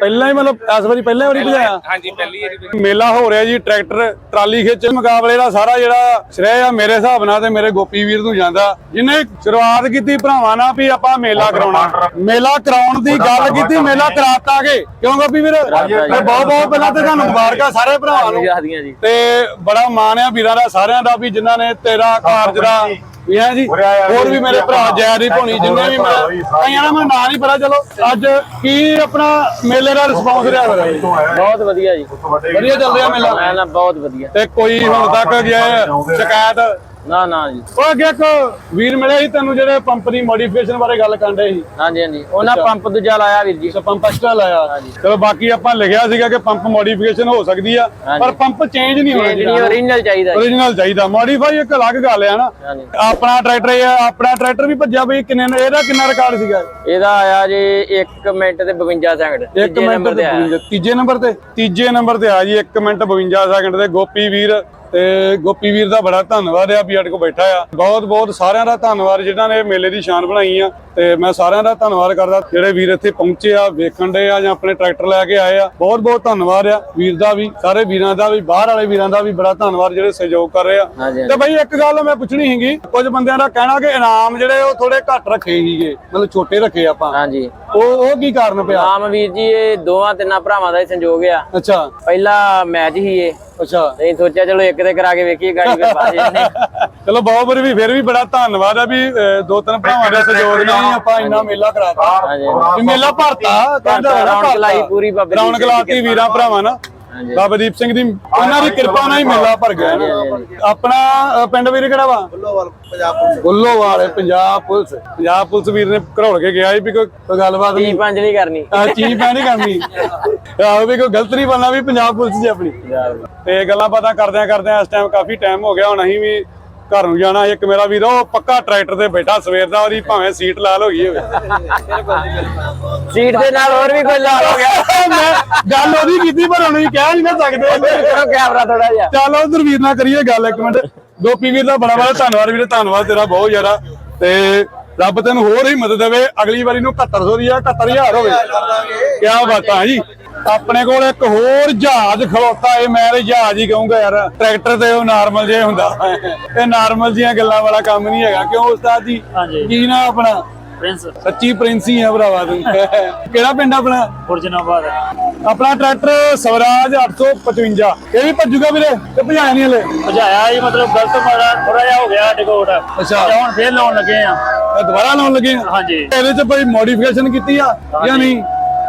ਪਹਿਲਾਂ ਹੀ ਮਤਲਬ ਇਸ ਵਾਰੀ ਪਹਿਲਾਂ ਵਾਰੀ ਭਜਾਇਆ। ਹਾਂਜੀ ਪਹਿਲੀ ਵਾਰੀ ਮੇਲਾ ਹੋ ਰਿਹਾ ਜੀ ਟਰੈਕਟਰ ਟਰਾਲੀ ਖਿੱਚ ਮੁਕਾਬਲੇ ਦਾ ਸਾਰਾ ਜਿਹੜਾ ਸ਼੍ਰੇਅ ਆ ਮੇਰੇ ਹਿਸਾਬ ਨਾਲ ਤੇ ਮੇਰੇ ਗੋਪੀ ਵੀਰ ਨੂੰ ਜਾਂਦਾ। ਜਿਹਨੇ ਸ਼ੁਰੂਆਤ ਕੀਤੀ ਭਰਾਵਾਂ ਨਾਲ ਵੀ ਆਪਾਂ ਮੇਲਾ ਕਰਾਉਣਾ। ਮੇਲਾ ਕਰਾਉਣ ਦੀ ਗੱਲ ਕੀਤੀ ਮੇਲਾ ਕਰਾਤਾਗੇ ਕਿਉਂ ਗੋਪੀ ਵੀਰ? ਤੇ ਬਹੁਤ ਬਹੁਤ ਪਹਿਲਾਂ ਤੇ ਤੁਹਾਨੂੰ ਮੁਬਾਰਕਾਂ ਸਾਰੇ ਭਰਾਵਾਂ ਨੂੰ। ਤੇ ਬੜਾ ਮਾਣ ਆ ਵੀਰਾਂ ਦਾ ਸਾਰਿਆਂ ਦਾ ਵੀ ਜਿਨ੍ਹਾਂ ਨੇ ਤੇਰਾ ਕਾਰਜ ਦਾ ਵੀ ਹੈ ਜੀ। ਹੋਰ ਵੀ ਮੇਰੇ ਭਰਾ ਜੈਦੀਪ ਹੋਣੀ ਜਿੰਨੇ ਵੀ ਮੈਂ ਕਈਆਂ ਦਾ ਮੈਂ ਨਾਂ ਨਹੀਂ ਪਤਾ ਚਲੋ ਅੱਜ ਕੀ ਆਪਣਾ ਮੇਲੇ ਦਾ ਰਿਸਪੌਂਸ ਰਿਹਾ ਫਿਰ ਬਹੁਤ ਵਧੀਆ ਜੀ। ਵਧੀਆ ਚੱਲ ਰਿਹਾ ਮੇਲਾ। ਮੈਂ ਨਾ ਬਹੁਤ ਵਧੀਆ। ਤੇ ਕੋਈ ਹੁਣ ਤੱਕ ਗਿਆ ਸ਼ਿਕਾਇਤ ਨਾ ਨਾ ਜੀ। ਉਹ ਅੱਗੇ ਇੱਕ ਵੀਰ ਮਿਲੇ ਸੀ ਤੈਨੂੰ ਜਿਹੜੇ ਪੰਪ ਦੀ ਮੋਡੀਫਿਕੇਸ਼ਨ ਬਾਰੇ ਗੱਲ ਕਰਦੇ ਸੀ? ਹਾਂਜੀ ਹਾਂਜੀ। ਉਹਨਾਂ ਪੰਪ ਦੂਜਾ ਲਾਇਆ ਵੀਰ ਜੀ। ਅੱਛਾ ਪੰਪ ਐਕਸਟਰਾ ਲਾਇਆ। ਚਲੋ ਬਾਕੀ ਆਪਾਂ ਲਿਖਿਆ ਸੀਗਾ ਕਿ ਪੰਪ ਮੋਡੀਫਿਕੇਸ਼ਨ ਹੋ ਸਕਦੀ ਆ ਪਰ ਪੰਪ ਚੇਂਜ ਨਹੀਂ ਹੋਣਾ ਜਿਹੜੀ ਓਰੀਜਨਲ ਚਾਹੀਦਾ। ਓਰੀਜਨਲ ਚਾਹੀਦਾ ਮੋਡੀਫਾਈ ਇੱਕ ਅਲੱਗ ਗੱਲ ਆ ਨਾ। ਆਪਣਾ ਟਰੈਕਟਰ ਇਹ ਆ, ਆਪਣਾ ਟਰੈਕਟਰ ਵੀ ਭੱਜਿਆ ਬਈ ਕਿੰਨੇ ਇਹਦਾ ਕਿੰਨਾ ਰਿਕਾਰਡ ਸੀਗਾ? ਇਹਦਾ ਆਇਆ ਜੀ 1 ਮਿੰਟ ਤੇ 52 ਸੈਕਿੰਡ ਇੱਕ ਮਿੰਟ ਤੇ 52 ਤੀਜੇ ਨੰਬਰ ਤੇ ਤੀਜੇ ਨੰਬਰ ਤੇ ਆ ਜੀ 1 ਮਿੰਟ 52 ਸੈਕਿੰਡ ਤੇ। ਗੋਪੀ ਵੀਰ ਤੇ ਗੋਪੀ ਵੀਰ ਦਾ ਬੜਾ ਧੰਨਵਾਦ ਆ ਵੀ ਸਾਡੇ ਕੋਲ ਬੈਠਾ ਆ। ਬਹੁਤ ਬਹੁਤ ਸਾਰਿਆਂ ਦਾ ਧੰਨਵਾਦ ਜਿਨ੍ਹਾਂ ਨੇ ਮੇਲੇ ਦੀ ਸ਼ਾਨ ਬਣਾਈ ਆ। ਤੇ ਮੈਂ ਸਾਰਿਆਂ ਦਾ ਧੰਨਵਾਦ ਕਰਦਾ। ਜਿਹੜੇ ਵੀਰ ਇੱਥੇ ਪਹੁੰਚੇ ਆ ਵੇਖਣ ਦੇ ਆ ਜਾਂ ਆਪਣੇ ਟਰੈਕਟਰ ਲੈ ਕੇ ਆਏ ਆ ਬਹੁਤ ਬਹੁਤ ਧੰਨਵਾਦ ਆ। ਵੀਰ ਦਾ ਵੀ ਸਾਰੇ ਵੀਰਾਂ ਦਾ ਵੀ ਬਾਹਰ ਵਾਲੇ ਵੀਰਾਂ ਦਾ ਵੀ ਬੜਾ ਧੰਨਵਾਦ ਜਿਹੜੇ ਸਹਿਯੋਗ ਕਰ ਰਹੇ ਆ। ਤੇ ਬਈ ਇੱਕ ਗੱਲ ਮੈਂ ਪੁੱਛਣੀ ਸੀਗੀ ਕੁਝ ਬੰਦਿਆਂ ਦਾ ਕਹਿਣਾ ਕਿ ਇਨਾਮ ਜਿਹੜੇ ਉਹ ਥੋੜੇ ਘੱਟ ਰੱਖੇ ਸੀਗੇ ਮਤਲਬ ਛੋਟੇ ਰੱਖੇ ਆਪਾਂ। ਹਾਂਜੀ। ਉਹ ਉਹ ਕੀ ਕਾਰਨ ਪਿਆ? ਆਮ ਵੀਰ ਜੀ ਇਹ ਦੋਵਾਂ ਤਿੰਨਾਂ ਭਰਾਵਾਂ ਦਾ ਹੀ ਸੰਜੋਗ ਆ। ਅੱਛਾ। ਪਹਿਲਾ ਮੈਚ ਹੀ ਇਹ। ਅੱਛਾ। ਅਸੀਂ ਸੋਚਿਆ ਚਲੋ ਇੱਕ ਤੇ ਕਰਾ ਕੇ ਵੇਖੀਏ ਗਾੜੀ ਫਿਰ ਬਾਜੀ ਨੇ ਚਲੋ ਬਹੁਤ ਵਾਰੀ ਵੀ ਫਿਰ ਵੀ ਬੜਾ ਧੰਨਵਾਦ ਆ ਵੀ ਅਹ, ਦੋ ਤਿੰਨ ਭਰਾਵਾਂ ਦੇ ਸਹਿਯੋਗ ਨਾਲ। ਹੀ ਆਪਾਂ ਇੰਨਾ ਮੇਲਾ ਕਰਾਤਾ। ਹਾਂਜੀ। ਵੀ ਮੇਲਾ ਭਰਤਾ ਕਹਿੰਦਾ ਹੋਣਾ ਰੌਣਕ ਲਾਈ ਪੂਰੀ ਬਾਬੇ ਦੀ ਰੌਣਕ ਲਾਤੀ ਵੀਰਾਂ ਭਰਾਵਾਂ ਨਾਲ। ਬਾਬਦੀਪ ਸਿੰਘ ਦੀ ਉਹਨਾਂ ਦੀ ਕਿਰਪਾ ਨਾਲ ਹੀ ਮੇਲਾ ਭਰ ਗਿਆ। ਆਪਣਾ ਪਿੰਡ ਵੀਰ ਕਿਹੜਾ ਵਾ? ਗੁੱਲੋਵਾਲ ਪੰਜਾਬ ਪੁਲਿਸ। ਪੰਜਾਬ ਪੁਲਿਸ। ਵੀਰ ਨੇ ਘਰੋੜ ਕੇ ਗਿਆ ਸੀ ਵੀ ਕੋਈ ਗੱਲਬਾਤ ਨਹੀਂ। ਪੰਜ ਨਹੀਂ ਕਰਨੀ। ਆ ਚੀਜ਼ ਮੈਂ ਨਹੀਂ ਕਰਨੀ। ਆਹੋ ਵੀ ਕੋਈ ਗਲਤ ਨਹੀਂ ਬਣਨਾ ਵੀ ਪੰਜਾਬ ਪੁਲਿਸ ਜੀ ਆਪਣੀ। ਤੇ ਗੱਲਾਂ ਬਾਤਾਂ ਕਰਦਿਆਂ ਕਰਦਿਆਂ ਇਸ ਟਾਈਮ ਕਾਫੀ ਟਾਈਮ ਹੋ ਗਿਆ। ਹੁਣ ਅਸੀਂ ਵੀ ਘਰ ਨੂੰ ਜਾਣਾ ਇੱਕ ਮੇਰਾ ਵੀਰ ਉਹ ਪੱਕਾ ਟਰੈਕਟਰ ਤੇ ਬੈਠਾ ਸਵੇਰ ਦਾ ਉਹਦੀ ਭਾਵੇਂ ਸੀਟ ਲਾਲ ਹੋ ਗਈ ਹੋਵੇ। ਸੀਟ ਦੇ ਨਾਲ ਹੋਰ ਵੀ ਕੋਈ ਲਾ ਹੋ ਗਿਆ ਮੈਂ ਗੱਲ ਉਹਦੀ ਕੀਤੀ ਪਰ ਹੁਣ ਅਸੀਂ ਕਹਿ ਨਹੀਂ ਨਾ ਸਕਦੇ। ਕੈਮਰਾ ਥੋੜਾ ਜਿਹਾ। ਚੱਲ ਉਧਰ ਵੀਰ ਨਾਲ ਕਰੀਏ ਗੱਲ ਇੱਕ ਮਿੰਟ। ਗੋਪੀ ਵੀਰ ਦਾ ਬੜਾ ਬੜਾ ਧੰਨਵਾਦ ਵੀਰੇ ਧੰਨਵਾਦ ਤੇਰਾ ਬਹੁਤ ਜ਼ਿਆਦਾ। ਤੇ ਰੱਬ ਤੈਨੂੰ ਹੋਰ ਹੀ ਮਦਦ ਦੇਵੇ। ਅਗਲੀ ਵਾਰੀ ਨੂੰ 7100 ਦੀ ਆ 71000 ਹੋਵੇ। ਕੀ ਬਾਤਾਂ ਜੀ। ਆਪਣੇ ਕੋਲ ਇੱਕ ਹੋਰ ਜਹਾਜ਼ ਖਲੋਤਾ ਏ ਮੈਂ ਤੇ ਜਹਾਜ਼ ਹੀ ਕਹੂੰਗਾ ਯਾਰ ਟਰੈਕਟਰ ਤੇ ਉਹ ਨਾਰਮਲ ਜਿਹਾ ਹੁੰਦਾ। ਇਹ ਨਾਰਮਲ ਜੀਆਂ ਗੱਲਾਂ ਵਾਲਾ ਕੰਮ ਨਹੀਂ ਹੈਗਾ। ਕਿਉਂ ਉਸਤਾਦ ਜੀ? ਕੀ ਨਾ ਆਪਣਾ? ਪ੍ਰਿੰਸ। ਸੱਚੀ ਪ੍ਰਿੰਸ ਹੀ ਆ ਭਰਾਵਾ ਤੂੰ। ਕਿਹੜਾ ਪਿੰਡ ਆਪਣਾ? ਫੁਰਜਨਾਬਾਦ। ਆਪਣਾ ਟਰੈਕਟਰ ਸਵਰਾਜ 855 ਇਹ ਵੀ ਭੱਜੂਗਾ ਵੀਰੇ? ਤੇ ਭਜਾਇਆ ਨਹੀਂ ਹਲੇ? ਭਜਾਇਆ ਜੀ ਮਤਲਬ ਗਲਤ ਮਾੜਾ ਥੋੜਾ ਜਿਹਾ ਹੋ ਗਿਆ ਸਾਡੇ ਕੋਲ ਅੱਛਾ। ਤੇ ਹੁਣ ਫੇਰ ਲਾਉਣ ਲੱਗੇ ਆ। ਇਹ ਦੁਬਾਰਾ ਲਾਉਣ ਲੱਗੇ ਆ? ਹਾਂਜੀ। ਇਹਦੇ ਚ ਕੋਈ ਮੋਡੀਫਿਕੇਸ਼ਨ ਕੀਤੀ ਆ ਜਾਂ ਨਹੀਂ?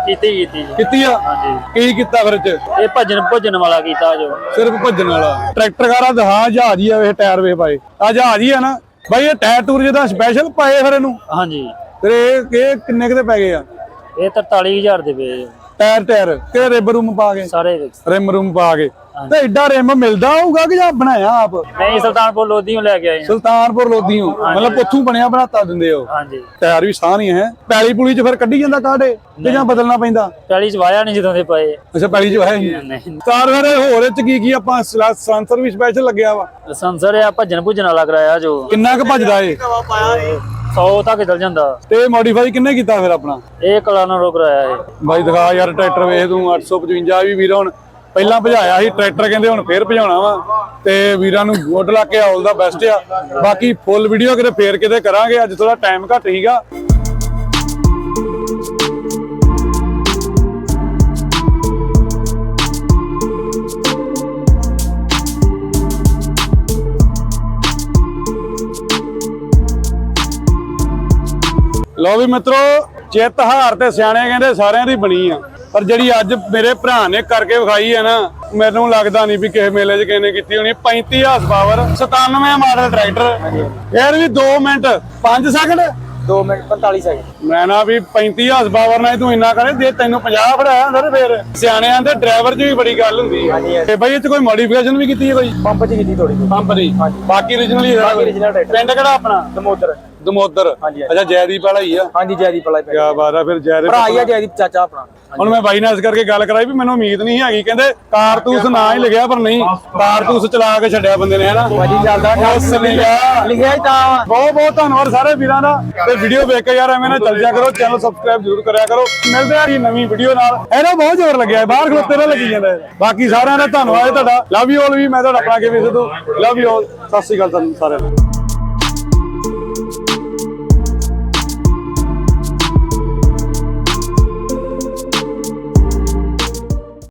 ਕੀਤੀ ਕੀਤੀ ਜੀ। ਕੀਤੀ ਆ ਹਾਂਜੀ। ਕੀ ਕੀਤਾ ਫਿਰ ਚ? ਇਹ ਭੱਜਣ ਭੁੱਜਣ ਵਾਲਾ ਕੀਤਾ ਜੋ। ਸਿਰਫ ਭੱਜਣ ਵਾਲਾ। ਟਰੈਕਟਰ ਕਾਰਾ ਦਹਾ ਜਹਾਜ਼ ਹੀ ਆ ਇਹ ਟਾਇਰ ਵੇ ਪਾਏ ਆ ਜਹਾਜ਼ ਹੀ ਆ ਨਾ। ਬਾਈ ਇਹ ਟਾਇਰ ਟੂਰ ਜਿਹਦਾ ਸਪੈਸ਼ਲ ਪਾਏ ਫਿਰ ਇਹਨੂੰ? ਹਾਂਜੀ। ਫਿਰ ਇਹ ਇਹ ਕਿੰਨੇ ਕੁ ਦੇ ਪੈ ਗਏ ਆ? ਇਹ 43000 ਦੇ ਵੇ ਟਾਇਰ ਟਾਇਰ ਕਿ ਰਿਮ ਰੂਮ ਪਾ ਕੇ। ਸਾਰੇ। ਰਿਮ ਰੂਮ ਪਾ ਕੇ। ਤੇ ਐਡਾ ਰਿਮ ਮਿਲਦਾ ਹੋਊਗਾ ਕਿ ਜਾਂ ਬਣਾਇਆ ਆਪ? ਨਹੀਂ ਸੁਲਤਾਨਪੁਰ ਲੋਧੀੋਂ ਲੈ ਕੇ ਆਏ ਹਾਂ ਸੁਲਤਾਨਪੁਰ ਲੋਧੀਓ। ਮਤਲਬ ਉੱਥੋਂ ਬਣਿਆ ਬਣਾਤਾ ਦਿੰਦੇ ਹੋ ਹਾਂਜੀ। ਟਾਇਰ ਵੀ ਸਾਹ ਨਹੀਂ ਹੈ। ਪੈਲੀ ਪੁਲੀ ਚ ਫਿਰ ਕੱਢੀ ਜਾਂਦਾ ਕਾਢੇ ਤੇ ਜਾਂ ਬਦਲਣਾ ਪੈਂਦਾ? ਪੈਲੀ ਚ ਵਾਇਆ ਨਹੀਂ ਜਦੋਂ ਦੇ ਪਏ। ਅੱਛਾ ਪੈਲੀ ਚ ਹੈ ਹੀ ਨਹੀਂ ਕਾਰ ਫਿਰ ਹੋਰ ਚ ਕੀ ਕੀ ਆਪਾਂ ਸੈਂਸਰ ਵੀ ਸਪੈਸ਼ਲ ਲੱਗਿਆ ਵਾ? ਸੰਸਰ ਆ ਭੱਜਣ ਭੁੱਜਣ ਵਾਲਾ ਕਰਾਇਆ ਜੋ। ਕਿੰਨਾ ਕੁ ਭੱਜਦਾ ਏ 100 ਤੱਕ ਚੱਲ ਜਾਂਦਾ। ਤੇ ਮੋਡੀਫਾਈ ਕਿੰਨੇ ਕੀਤਾ ਫਿਰ ਆਪਣਾ? ਇਹ ਕਲਾਨੋ ਰੋ ਕਰਾਇਆ ਇਹ। ਬਾਈ ਦਿਖਾ ਯਾਰ ਟਰੈਕਟਰ ਵੇਖ ਤੂੰ 855 ਵੀ ਵੀਰ ਹੁਣ ਪਹਿਲਾਂ ਭਜਾਇਆ ਸੀ ਟਰੈਕਟਰ ਕਹਿੰਦੇ ਹੁਣ ਫੇਰ ਭਜਾਉਣਾ ਵਾ। ਤੇ ਵੀਰਾਂ ਨੂੰ ਗੁੱਡ ਲੱਕ ਕੇ ਆਲ ਦਾ ਬੈਸਟ ਆ। ਬਾਕੀ ਫੁੱਲ ਵੀਡੀਓ ਕਿਤੇ ਫੇਰ ਕਿਤੇ ਕਰਾਂਗੇ ਅੱਜ ਥੋੜਾ ਟਾਈਮ ਘੱਟ ਸੀਗਾ। ਲੋ ਵੀ ਮਿੱਤਰੋ ਚਿੱਤ ਹਾਰ ਤੇ ਸਿਆਣੇ ਕਹਿੰਦੇ ਸਾਰਿਆਂ ਦੀ ਬਣੀ ਆ। ਪਰ ਜਿਹੜੀ ਅੱਜ ਮੇਰੇ ਭਰਾ ਨੇ ਕਰਕੇ ਵਿਖਾਈ ਹੈ ਨਾ ਮੈਨੂੰ ਲੱਗਦਾ ਨਹੀਂ ਵੀ ਕਿਸੇ ਮੇਲੇ 'ਚ ਕਿਸੇ ਨੇ ਕੀਤੀ ਹੋਣੀ। 35 ਹਾਰਸ ਪਾਵਰ 97 ਮਾਡਲ ਟਰੈਕਟਰ। ਯਾਰ ਵੀ 2 ਮਿੰਟ 5 ਸੈਕਿੰਡ? 2 minute 45 second. ਮੈਂ ਨਾ ਵੀ 35 ਹਾਰਸ ਪਾਵਰ ਨਾਲ ਤੂੰ ਇੰਨਾ ਕਰੇ ਜੇ ਤੈਨੂੰ 50 ਫੜਾਇਆ ਹੁੰਦਾ ਤੇ ਫੇਰ ਸਿਆਣਿਆਂ ਦੇ ਡਰਾਈਵਰ 'ਚ ਵੀ ਬੜੀ ਗੱਲ ਹੁੰਦੀ ਹੈ ਤੇ ਬਾਈ ਇਹ 'ਚ ਕੋਈ ਮੋਡੀਫਿਕੇਸ਼ਨ ਵੀ ਕੀਤੀ ਹੈ ਬਾਈ? ਪੰਪ ਚ ਕੀਤੀ ਥੋੜੀ ਪੰਪ ਦੀ। ਬਾਕੀ origignal ਹੀ ਹੈ। ਪਿੰਡ ਕਿਹੜਾ ਆਪਣਾ? ਦਮੋਦਰ ਦਮੋਦਰ। ਹਾਂਜੀ, ਅੱਛਾ ਜੈਦੀਪ ਵਾਲਾ ਹੀ ਆ। ਹਾਂਜੀ ਜੈਦੀਪ ਵਾਲਾ ਪਿੰਡ। ਕਿਆ ਬਾਤ ਆ ਫਿਰ ਜੈਦੀਪ ਭਰਾ ਹੀ ਆ ਜੈਦੀਪ ਚਾਚਾ ਆਪਣਾ। ਹੁਣ ਮੈਂ ਬਾਈ ਨਾਲ ਇਸ ਕਰਕੇ ਗੱਲ ਕਰਾਈ ਵੀ ਮੈਨੂੰ ਉਮੀਦ ਨਹੀਂ ਹੈਗੀ ਕਹਿੰਦੇ ਕਾਰਤੂਸ ਨਾ ਹੀ ਲਿਖਿਆ ਪਰ ਨਹੀਂ ਕਾਰਤੂਸ ਚਲਾ ਕੇ ਛੱਡਿਆ ਬੰਦੇ ਨੇ ਹਨਾ? ਭਾਜੀ ਚੱਲਦਾ ਉਸ ਲਿਖਿਆ ਲਿਖਿਆ ਹੀ ਤਾਂ। ਬਹੁਤ ਬਹੁਤ ਧੰਨਵਾਦ ਸਾਰੇ ਵੀਰਾਂ ਦਾ। ਤੇ ਵੀਡੀਓ ਵੇਖ ਕੇ ਯਾਰ ਐਵੇਂ ਨਾ ਚੱਲ ਜਾ ਕਰੋ ਚੈਨਲ ਸਬਸਕ੍ਰਾਈਬ ਜ਼ਰੂਰ ਕਰਿਆ ਕਰੋ। ਮਿਲਦੇ ਆ ਜੀ ਨਵੀਂ ਵੀਡੀਓ ਨਾਲ। ਇਹਦਾ ਬਹੁਤ ਜ਼ੋਰ ਲੱਗਿਆ ਹੈ, ਬਾਹਰ ਖਲੋਤੇ ਨਾ ਲੱਗੀ ਜਾਂਦਾ ਹੈ। ਬਾਕੀ ਸਾਰਿਆਂ ਦਾ ਧੰਨਵਾਦ ਹੈ ਤੁਹਾਡਾ। ਲਵ ਯੂ ਆਲ ਵੀ ਮੈਂ ਤੁਹਾਡਾ ਆਪਣਾ K V Sidhu. Love you all ਸਤਿ ਸ਼੍ਰੀ ਅਕਾਲ ਤੁਹਾਨੂੰ ਸਾਰਿਆਂ ਨੂੰ।